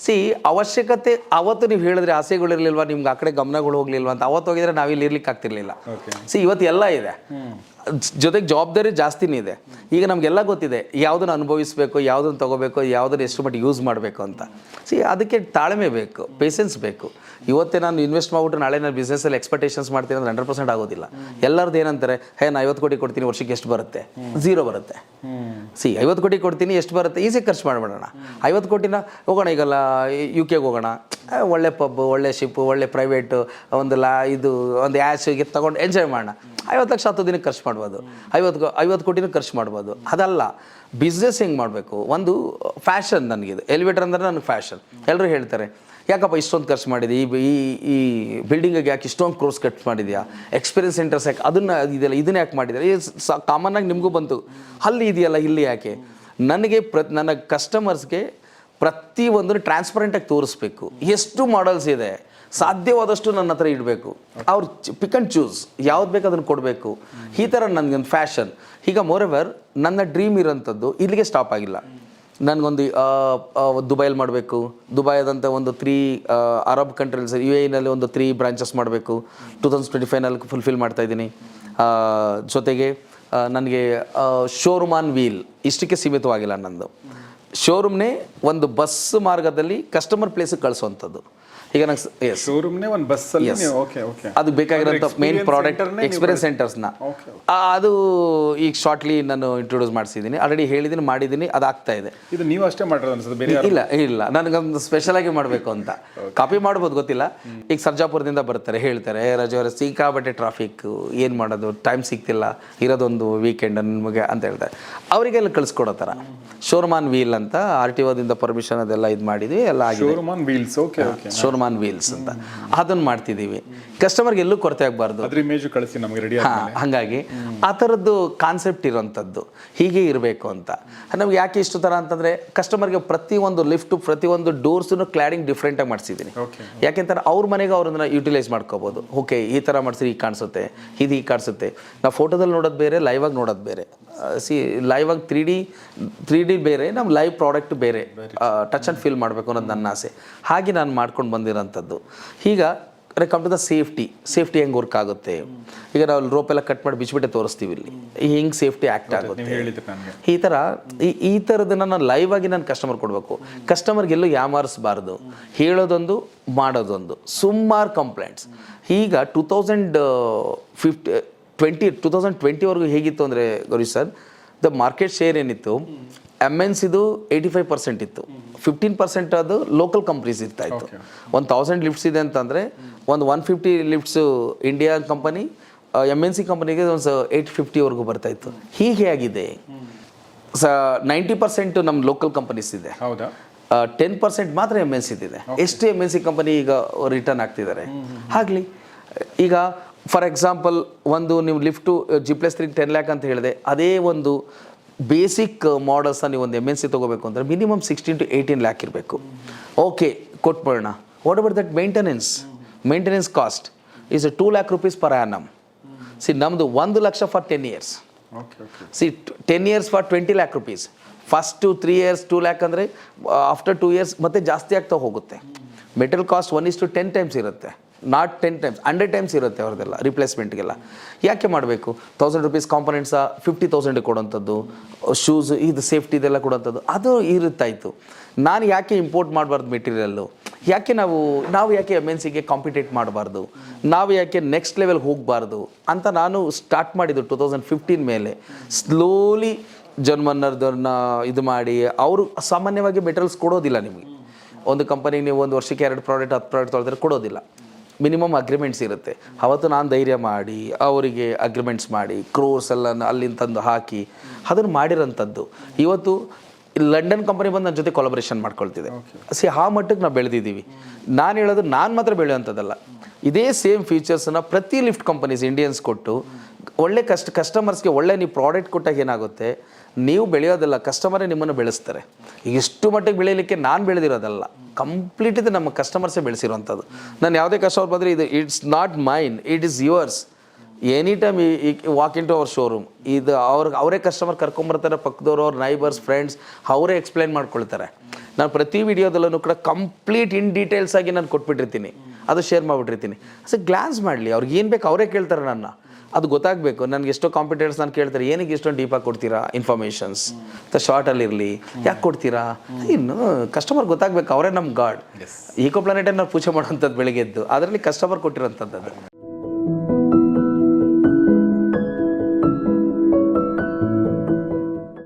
ಸಿ ಅವಶ್ಯಕತೆ ಅವತ್ತು ನೀವು ಹೇಳಿದ್ರೆ ಆಸೆಗಳಿರಲಿಲ್ವಾ ನಿಮ್ಗೆ ಆ ಕಡೆ ಗಮನಗಳು ಹೋಗ್ಲಿಲ್ವಾ ಅಂತ ಅವತ್ತು ಹೋಗಿದ್ರೆ ನಾವಿಲ್ಲಿ ಇರ್ಲಿಕ್ಕೆ ಆಗ್ತಿರ್ಲಿಲ್ಲ. ಸಿ ಇವತ್ತು ಎಲ್ಲ ಇದೆ. ಜೊತೆಗೆ ಜವಾಬ್ದಾರಿ ಜಾಸ್ತಿನೇ ಇದೆ. ಈಗ ನಮಗೆಲ್ಲ ಗೊತ್ತಿದೆ, ಯಾವುದನ್ನು ಅನುಭವಿಸಬೇಕು, ಯಾವುದನ್ನು ತಗೋಬೇಕು, ಯಾವುದನ್ನು ಎಷ್ಟು ಮಟ್ಟಿಗೆ ಯೂಸ್ ಮಾಡಬೇಕು ಅಂತ. ಸಿ ಅದಕ್ಕೆ ತಾಳ್ಮೆ ಬೇಕು ಪೇಷನ್ಸ್ ಬೇಕು. ಇವತ್ತೇ ನಾನು ಇನ್ವೆಸ್ಟ್ ಮಾಡಿಬಿಟ್ಟು ನಾಳೆ ನಾನು ಬಿಸ್ನೆಸ್ಸಲ್ಲಿ ಎಕ್ಸ್ಪೆಕ್ಟೇಷನ್ಸ್ ಮಾಡ್ತೀನಿ ಅಂದ್ರೆ ಹಂಡ್ರೆಡ್ ಪರ್ಸೆಂಟ್ ಆಗೋದಿಲ್ಲ. ಎಲ್ಲರದ್ದು ಏನಂತಾರೆ, ಹೇ ನಾನು ಐವತ್ತು ಕೋಟಿ ಕೊಡ್ತೀನಿ, ವರ್ಷಕ್ಕೆ ಎಷ್ಟು ಬರುತ್ತೆ? ಝೀರೋ ಬರುತ್ತೆ. ಸಿ ಐವತ್ತು ಕೋಟಿ ಕೊಡ್ತೀನಿ, ಎಷ್ಟು ಬರುತ್ತೆ? ಈಸಿ ಖರ್ಚು ಮಾಡಿಬಿಡೋಣ. ಐವತ್ತು ಕೋಟಿನ ಹೋಗೋಣ ಈಗಲ್ಲ ಯು ಕೆಗೆ ಹೋಗೋಣ. ಒಳ್ಳೆ ಪಬ್ ಒಳ್ಳೆ ಶಿಪ್ ಒಳ್ಳೆ ಪ್ರೈವೇಟು ಒಂದು ಲಾ, ಇದು, ಒಂದು ಆ್ಯಶಿಗೆ ತಗೊಂಡು ಎಂಜಾಯ್ ಮಾಡೋಣ. ಐವತ್ತು ಲಕ್ಷ ಹತ್ತು ದಿನಕ್ಕೆ ಖರ್ಚು ಮಾಡ್ಬೋದು. ಐವತ್ತು ಐವತ್ತು ಕೋಟಿನೂ ಖರ್ಚು ಮಾಡ್ಬೋದು. ಅದಲ್ಲ ಬಿಸ್ನೆಸ್ ಹೆಂಗೆ ಮಾಡಬೇಕು? ಒಂದು ಫ್ಯಾಷನ್ ನನಗಿದು ಎಲಿವೇಟರ್ ಅಂದ್ರೆ ನನಗೆ ಫ್ಯಾಷನ್ ಎಲ್ಲರೂ ಹೇಳ್ತಾರೆ, ಯಾಕಪ್ಪ ಇಷ್ಟೊಂದು ಖರ್ಚು ಮಾಡಿದೆ? ಈ ಈ ಈ ಬಿಲ್ಡಿಂಗಿಗೆ ಯಾಕೆ ಇಷ್ಟೊಂದು ಕ್ರೋಸ್ ಕಟ್ ಮಾಡಿದ್ಯಾ? ಎಕ್ಸ್ಪೀರಿಯನ್ಸ್ ಸೆಂಟರ್ಸ್ ಯಾಕೆ? ಅದನ್ನು ಇದೆಯಲ್ಲ ಇದನ್ನ ಯಾಕೆ ಮಾಡಿದ್ದಾರೆ ಕಾಮನ್ ಆಗಿ ನಿಮಗೂ ಬಂತು. ಅಲ್ಲಿ ಇದೆಯಲ್ಲ, ಇಲ್ಲಿ ಯಾಕೆ? ನನಗೆ ಪ್ರ, ನನ್ನ ಕಸ್ಟಮರ್ಸ್ಗೆ ಪ್ರತಿಯೊಂದನ್ನು ಟ್ರಾನ್ಸ್ಪರೆಂಟಾಗಿ ತೋರಿಸ್ಬೇಕು. ಎಷ್ಟು ಮಾಡಲ್ಸ್ ಇದೆ? ಸಾಧ್ಯವಾದಷ್ಟು ನನ್ನ ಹತ್ರ ಇಡಬೇಕು. ಅವ್ರು ಪಿಕ್ ಆ್ಯಂಡ್ ಚೂಸ್ ಯಾವ್ದು ಬೇಕು ಅದನ್ನು ಕೊಡಬೇಕು. ಈ ಥರ ನನಗೊಂದು ಫ್ಯಾಷನ್ ಈಗ ಮೋರೆವರ್ ನನ್ನ ಡ್ರೀಮ್ ಇರೋಂಥದ್ದು ಇಲ್ಲಿಗೆ ಸ್ಟಾಪ್ ಆಗಿಲ್ಲ. ನನಗೊಂದು ದುಬೈಲಿ ಮಾಡಬೇಕು. ದುಬೈದಂಥ ಒಂದು ತ್ರೀ ಅರಬ್ ಕಂಟ್ರೀಸ್ ಯು ಎನಲ್ಲಿ ಒಂದು ತ್ರೀ ಬ್ರಾಂಚಸ್ ಮಾಡಬೇಕು. ಟೂ ತೌಸಂಡ್ ಟ್ವೆಂಟಿ ಫೈವ್ನಲ್ಲಿ ಫುಲ್ಫಿಲ್ ಮಾಡ್ತಾ ಇದ್ದೀನಿ. ಜೊತೆಗೆ ನನಗೆ ಶೋರೂಮ್ ಆನ್ ವೀಲ್ ಇಷ್ಟಕ್ಕೆ ಸೀಮಿತವಾಗಿಲ್ಲ ನನ್ನದು ಶೋರೂಮ್ನೇ ಒಂದು ಬಸ್ ಮಾರ್ಗದಲ್ಲಿ ಕಸ್ಟಮರ್ ಪ್ಲೇಸಿಗೆ ಕಳಿಸುವಂಥದ್ದು ಈಗ ನಂಗೆ ಎಸ್ ಶೋರೂಮ್ನೇ ಒಂದು ನೀವು ಓಕೆ ಓಕೆ ಅದು ಬೇಕಾಗಿರೋಂಥ ಮೇನ್ ಪ್ರಾಡಕ್ಟ್ ಎಕ್ಸ್ಪೀರಿಯನ್ಸ್ ಸೆಂಟರ್ಸ್ನ ಅದು ಈಗ ಶಾರ್ಟ್ಲಿ ನಾನು ಇಂಟ್ರೊಡ್ಯೂಸ್ ಮಾಡಿಸಿದ್ದೀನಿ ಆಲ್ರೆಡಿ ಹೇಳಿದ್ದೀನಿ ಮಾಡಿದ್ದೀನಿ ಅದು ಆಗ್ತಾ ಇದೆ. ಇದು ನೀವು ಅಷ್ಟೇ ಮಾಡಿರೋದು ಅನ್ಸುತ್ತೆ ಬೇರೆ ಇಲ್ಲ ಇಲ್ಲ. ನನಗೊಂದು ಸ್ಪೆಷಲ್ ಆಗಿ ಮಾಡಬೇಕು ಅಂತ. ಕಾಪಿ ಮಾಡ್ಬೋದು ಗೊತ್ತಿಲ್ಲ. ಈಗ ಸರ್ಜಾಪುರದಿಂದ ಬರ್ತಾರೆ ಹೇಳ್ತಾರೆ "ಏ, ರಜೆ ಅವರ ಸಿಕ್ಕಾಬಟ್ಟೆ ಟ್ರಾಫಿಕ್ ಏನು ಮಾಡೋದು? ಟೈಮ್ ಸಿಗ್ತಿಲ್ಲ. ಇರೋದೊಂದು ವೀಕೆಂಡ್ ನಿಮಗೆ ಅಂತ ಹೇಳ್ತಾರೆ. ಅವರಿಗೆಲ್ಲ ಕಳಿಸ್ಕೊಡೋ ಥರ. ಶೋರ್ಮಾನ್ ವೀಲ್ ಅಂತ ಆರ್ ಟಿ ಒದಿಂದ ಪರ್ಮಿಷನ್ ಅದೆಲ್ಲ ಇದು ಮಾಡಿದ್ವಿ ಎಲ್ಲ ಆಗಿದೆ. Showroom on wheels okay okay showroom on wheels ಅಂತ. ಅದನ್ನು ಮಾಡ್ತಿದ್ದೀವಿ. ಕಸ್ಟಮರ್ಗೆ ಎಲ್ಲೂ ಕೊರತೆ ಆಗಬಾರ್ದು. ಅದ್ರ ಇಮೇಜು ಕಳಿಸಿ ನಮಗೆ ರೆಡಿ ಹಾಂ ಹಾಗಾಗಿ ಆ ಥರದ್ದು ಕಾನ್ಸೆಪ್ಟ್ ಇರೋಂಥದ್ದು. ಹೀಗೆ ಇರಬೇಕು ಅಂತ. ನಮ್ಗೆ ಯಾಕೆ ಇಷ್ಟು ಥರ ಅಂತಂದರೆ ಕಸ್ಟಮರ್ಗೆ ಪ್ರತಿಯೊಂದು ಲಿಫ್ಟು ಪ್ರತಿಯೊಂದು ಡೋರ್ಸನ್ನು ಕ್ಲಾಡಿಂಗ್ ಡಿಫ್ರೆಂಟಾಗಿ ಮಾಡಿಸಿದ್ದೀನಿ ಯಾಕೆಂತಾರೆ ಅವ್ರ ಮನೆಗೆ ಅವ್ರನ್ನ ಯುಟಿಲೈಸ್ ಮಾಡ್ಕೋಬೋದು. ಓಕೆ ಈ ಥರ ಮಾಡಿಸಿದ್ರೆ ಈಗ ಕಾಣಿಸುತ್ತೆ ಇದು ಈಗ ಕಾಣಿಸುತ್ತೆ. ನಾವು ಫೋಟೋದಲ್ಲಿ ನೋಡೋದು ಬೇರೆ ಲೈವಾಗಿ ನೋಡೋದು ಬೇರೆ. ಸಿ ಲೈವ್ ಆಗಿ ತ್ರೀ ಡಿ ತ್ರೀ ಡಿ ಬೇರೆ ನಮ್ಮ ಲೈವ್ ಪ್ರಾಡಕ್ಟ್ ಬೇರೆ. ಟಚ್ ಆ್ಯಂಡ್ ಫೀಲ್ ಮಾಡಬೇಕು ಅನ್ನೋದು ನನ್ನ ಆಸೆ. ಹಾಗೆ ನಾನು ಮಾಡ್ಕೊಂಡು ಬಂದಿರೋಂಥದ್ದು. ಈಗ come to the safety safety ಹೆಂಗೆ ವರ್ಕ್ ಆಗುತ್ತೆ? ಈಗ ನಾವು ರೋಪ್ ಎಲ್ಲ ಕಟ್ ಮಾಡಿ ಬಿಚ್ಚಿಬಿಟ್ಟೆ ತೋರಿಸ್ತೀವಿ ಇಲ್ಲಿ. ಹಿಂಗೆ ಸೇಫ್ಟಿ ಆ್ಯಕ್ಟ್ ಆಗುತ್ತೆ? ಈ ಥರ ಈ ಈ ಥರದನ್ನ ನಾನು ಲೈವ್ ಆಗಿ ನಾನು ಕಸ್ಟಮರ್ ಕೊಡಬೇಕು. ಕಸ್ಟಮರ್ಗೆ ಎಲ್ಲೂ ಯಾಮಾರಿಸಬಾರ್ದು. ಹೇಳೋದೊಂದು ಮಾಡೋದೊಂದು. ಸುಮಾರು ಕಂಪ್ಲೇಂಟ್ಸ್ ಈಗ two thousand fifty twenty two thousand ಟ್ವೆಂಟಿವರೆಗೂ ಹೇಗಿತ್ತು ಅಂದರೆ Gourish sir the market share ಏನಿತ್ತು ಎಂ ಎನ್ ಸಿದು ಏಯ್ಟಿ ಫೈವ್ ಪರ್ಸೆಂಟ್ ಇತ್ತು. ಫಿಫ್ಟೀನ್ ಪರ್ಸೆಂಟ್ ಅದು ಲೋಕಲ್ ಕಂಪ್ನೀಸ್ ಇರ್ತಾ ಇತ್ತು. ಒಂದು ತೌಸಂಡ್ ಲಿಫ್ಟ್ಸ್ ಇದೆ ಅಂತಂದರೆ ಒಂದು one fifty lifts India company M N C ಕಂಪನಿಗೆ ಒಂದು ಏಯ್ಟ್ ಫಿಫ್ಟಿವರೆಗೂ ಬರ್ತಾ ಇತ್ತು. ಹೀಗೆ ಆಗಿದೆ. ಸ ನೈಂಟಿ ಪರ್ಸೆಂಟ್ ನಮ್ಮ ಲೋಕಲ್ ಕಂಪನೀಸ್ ಇದೆ. ಹೌದಾ? ಟೆನ್ ಪರ್ಸೆಂಟ್ ಮಾತ್ರ ಎಂ ಎನ್ ಸಿ ಇದೆ. ಎಷ್ಟು ಎಂ ಎನ್ ಸಿ ಕಂಪನಿ ಈಗ ರಿಟರ್ನ್ ಆಗ್ತಿದ್ದಾರೆ. ಆಗಲಿ ಈಗ ಫಾರ್ ಎಕ್ಸಾಂಪಲ್ ಒಂದು ನೀವು lift G plus three ten lakh ಅಂತ ಹೇಳಿದೆ ಅದೇ ಒಂದು ಬೇಸಿಕ್ ಮಾಡಲ್ಸ್ನ ನೀವು ಒಂದು ಎಂ ಎನ್ ಸಿ ತೊಗೋಬೇಕು ಅಂದರೆ minimum sixteen to eighteen lakh ಇರಬೇಕು. Okay ಕೊಟ್ಬಿಡೋಣ what about that maintenance maintenance cost is two lakh rupees per annum see ನಮ್ಮದು ಒಂದು lakh for ten years see ten years for twenty lakh rupees first three years two lakh ಅಂದರೆ after two years ಮತ್ತೆ ಜಾಸ್ತಿ ಆಗ್ತಾ ಹೋಗುತ್ತೆ. Material cost one is to ten times ಇರುತ್ತೆ. Not ten times hundred times ಇರುತ್ತೆ ಅವ್ರದ್ದೆಲ್ಲ ರಿಪ್ಲೇಸ್ಮೆಂಟ್ಗೆಲ್ಲ ಯಾಕೆ ಮಾಡಬೇಕು? ತೌಸಂಡ್ ರುಪೀಸ್ ಕಾಂಪೊನೆಂಟ್ಸ ಫಿಫ್ಟಿ ತೌಸಂಡಿಗೆ ಕೊಡೋಂಥದ್ದು ಶೂಸ್ ಇದು ಸೇಫ್ಟಿ ಇದೆಲ್ಲ ಕೊಡೋಂಥದ್ದು ಅದು ಇರುತ್ತಾಯಿತು. ನಾನು ಯಾಕೆ ಇಂಪೋರ್ಟ್ ಮಾಡಬಾರ್ದು ಮೆಟೀರಿಯಲ್ಲು ಯಾಕೆ ನಾವು ನಾವು ಯಾಕೆ ಎಂ ಎನ್ ಸಿಗೆ ಕಾಂಪಿಟೇಟ್ ಮಾಡಬಾರ್ದು? ನಾವು ಯಾಕೆ ನೆಕ್ಸ್ಟ್ ಲೆವೆಲ್ ಹೋಗಬಾರ್ದು? ಅಂತ ನಾನು ಸ್ಟಾರ್ಟ್ ಮಾಡಿದ್ದು ಟೂ ತೌಸಂಡ್ ಫಿಫ್ಟೀನ್ ಮೇಲೆ. ಸ್ಲೋಲಿ ಜನ್ಮನ್ನರ್ದನ್ನ ಇದು ಮಾಡಿ, ಅವರು ಸಾಮಾನ್ಯವಾಗಿ ಮೆಟೀರಿಯಲ್ಸ್ ಕೊಡೋದಿಲ್ಲ ನಿಮಗೆ. ಒಂದು ಕಂಪನಿಗೆ ನೀವು ಒಂದು ವರ್ಷಕ್ಕೆ ಎರಡು ಪ್ರಾಡಕ್ಟ್ ಹತ್ತು ಪ್ರಾಡಕ್ಟ್ ತೊಳೆದ್ರೆ ಕೊಡೋದಿಲ್ಲ. ಮಿನಿಮಮ್ ಅಗ್ರಿಮೆಂಟ್ಸ್ ಇರುತ್ತೆ. ಅವತ್ತು ನಾನು ಧೈರ್ಯ ಮಾಡಿ ಅವರಿಗೆ ಅಗ್ರಿಮೆಂಟ್ಸ್ ಮಾಡಿ ಕ್ರೋರ್ಸ್ ಎಲ್ಲ ಅಲ್ಲಿಂದ ತಂದು ಹಾಕಿ ಅದನ್ನು ಮಾಡಿರೋಂಥದ್ದು. ಇವತ್ತು ಲಂಡನ್ ಕಂಪನಿ ಬಂದು ನನ್ನ ಜೊತೆ ಕೊಲಾಬ್ರೇಷನ್ ಮಾಡ್ಕೊಳ್ತಿದೆ. ಸಿ ಆ ಮಟ್ಟಕ್ಕೆ ನಾವು ಬೆಳೆದಿದ್ದೀವಿ. ನಾನು ಹೇಳೋದು ನಾನು ಮಾತ್ರ ಬೆಳೆಯುವಂಥದ್ದಲ್ಲ. ಇದೇ ಸೇಮ್ ಫೀಚರ್ಸನ್ನ ಪ್ರತಿ ಲಿಫ್ಟ್ ಕಂಪನೀಸ್ ಇಂಡಿಯನ್ಸ್ ಕೊಟ್ಟು ಒಳ್ಳೆ ಕಸ್ಟ್ ಕಸ್ಟಮರ್ಸ್ಗೆ ಒಳ್ಳೆ ನೀವು ಪ್ರಾಡಕ್ಟ್ ಕೊಟ್ಟಾಗ ಏನಾಗುತ್ತೆ? ನೀವು ಬೆಳೆಯೋದಲ್ಲ ಕಸ್ಟಮರೇ ನಿಮ್ಮನ್ನು ಬೆಳೆಸ್ತಾರೆ. ಈಗ ಎಷ್ಟು ಮಟ್ಟಿಗೆ ಬೆಳೀಲಿಕ್ಕೆ ನಾನು ಬೆಳೆದಿರೋದಲ್ಲ ಕಂಪ್ಲೀಟ್ ಇದು ನಮ್ಮ ಕಸ್ಟಮರ್ಸೇ ಬೆಳೆಸಿರುವಂಥದ್ದು. ನಾನು ಯಾವುದೇ ಕಸ್ಟಮರ್ ಬಂದರೆ ಇದು it's not mine it is yours any time ಈ walk in to our showroom ಇದು ಅವ್ರಿಗೆ ಅವರೇ ಕಸ್ಟಮರ್ ಕರ್ಕೊಂಬರ್ತಾರೆ, ಪಕ್ಕದವ್ರು, ಅವ್ರ ನೈಬರ್ಸ್ ಫ್ರೆಂಡ್ಸ್ ಅವರೇ ಎಕ್ಸ್ಪ್ಲೈನ್ ಮಾಡ್ಕೊಳ್ತಾರೆ. ನಾನು ಪ್ರತಿ ವಿಡಿಯೋದಲ್ಲೂ ಕೂಡ ಕಂಪ್ಲೀಟ್ ಇನ್ ಡೀಟೇಲ್ಸ್ ಆಗಿ ನಾನು ಕೊಟ್ಬಿಟ್ಟಿರ್ತೀನಿ. ಅದು ಶೇರ್ ಮಾಡಿಬಿಟ್ಟಿರ್ತೀನಿ. ಸೊ ಗ್ಲಾನ್ಸ್ ಮಾಡಲಿ, ಅವ್ರಿಗೆ ಏನು ಬೇಕು ಅವರೇ ಕೇಳ್ತಾರೆ ನನ್ನ. ಅದು ಗೊತ್ತಾಗಬೇಕು. ನನಗೆ ಎಷ್ಟೋ ಕಾಂಪಿಟೇಟರ್ಸ್ ನಾನು ಕೇಳ್ತಾರೆ ಏನಕ್ಕೆ ಇಷ್ಟೊಂದು ಡೀಪಾಗಿ ಕೊಡ್ತೀರಾ ಇನ್ಫಾರ್ಮೇಷನ್ಸ್ ಶಾರ್ಟಲ್ಲಿ ಇರಲಿ. ಯಾಕೆ ಕೊಡ್ತೀರಾ? ಇನ್ನು ಕಸ್ಟಮರ್ ಗೊತ್ತಾಗಬೇಕು ಅವರೇ ನಮ್ಮ ಗಾಡ್ ಈಕೋ ಪ್ಲಾನೆಟನ್ನು ನಾವು ಪೂಜೆ ಮಾಡುವಂಥದ್ದು ಬೆಳಿಗ್ಗೆ ಎದ್ದು ಅದರಲ್ಲಿ ಕಸ್ಟಮರ್ ಕೊಟ್ಟಿರೋಂಥದ್ದು ಅದು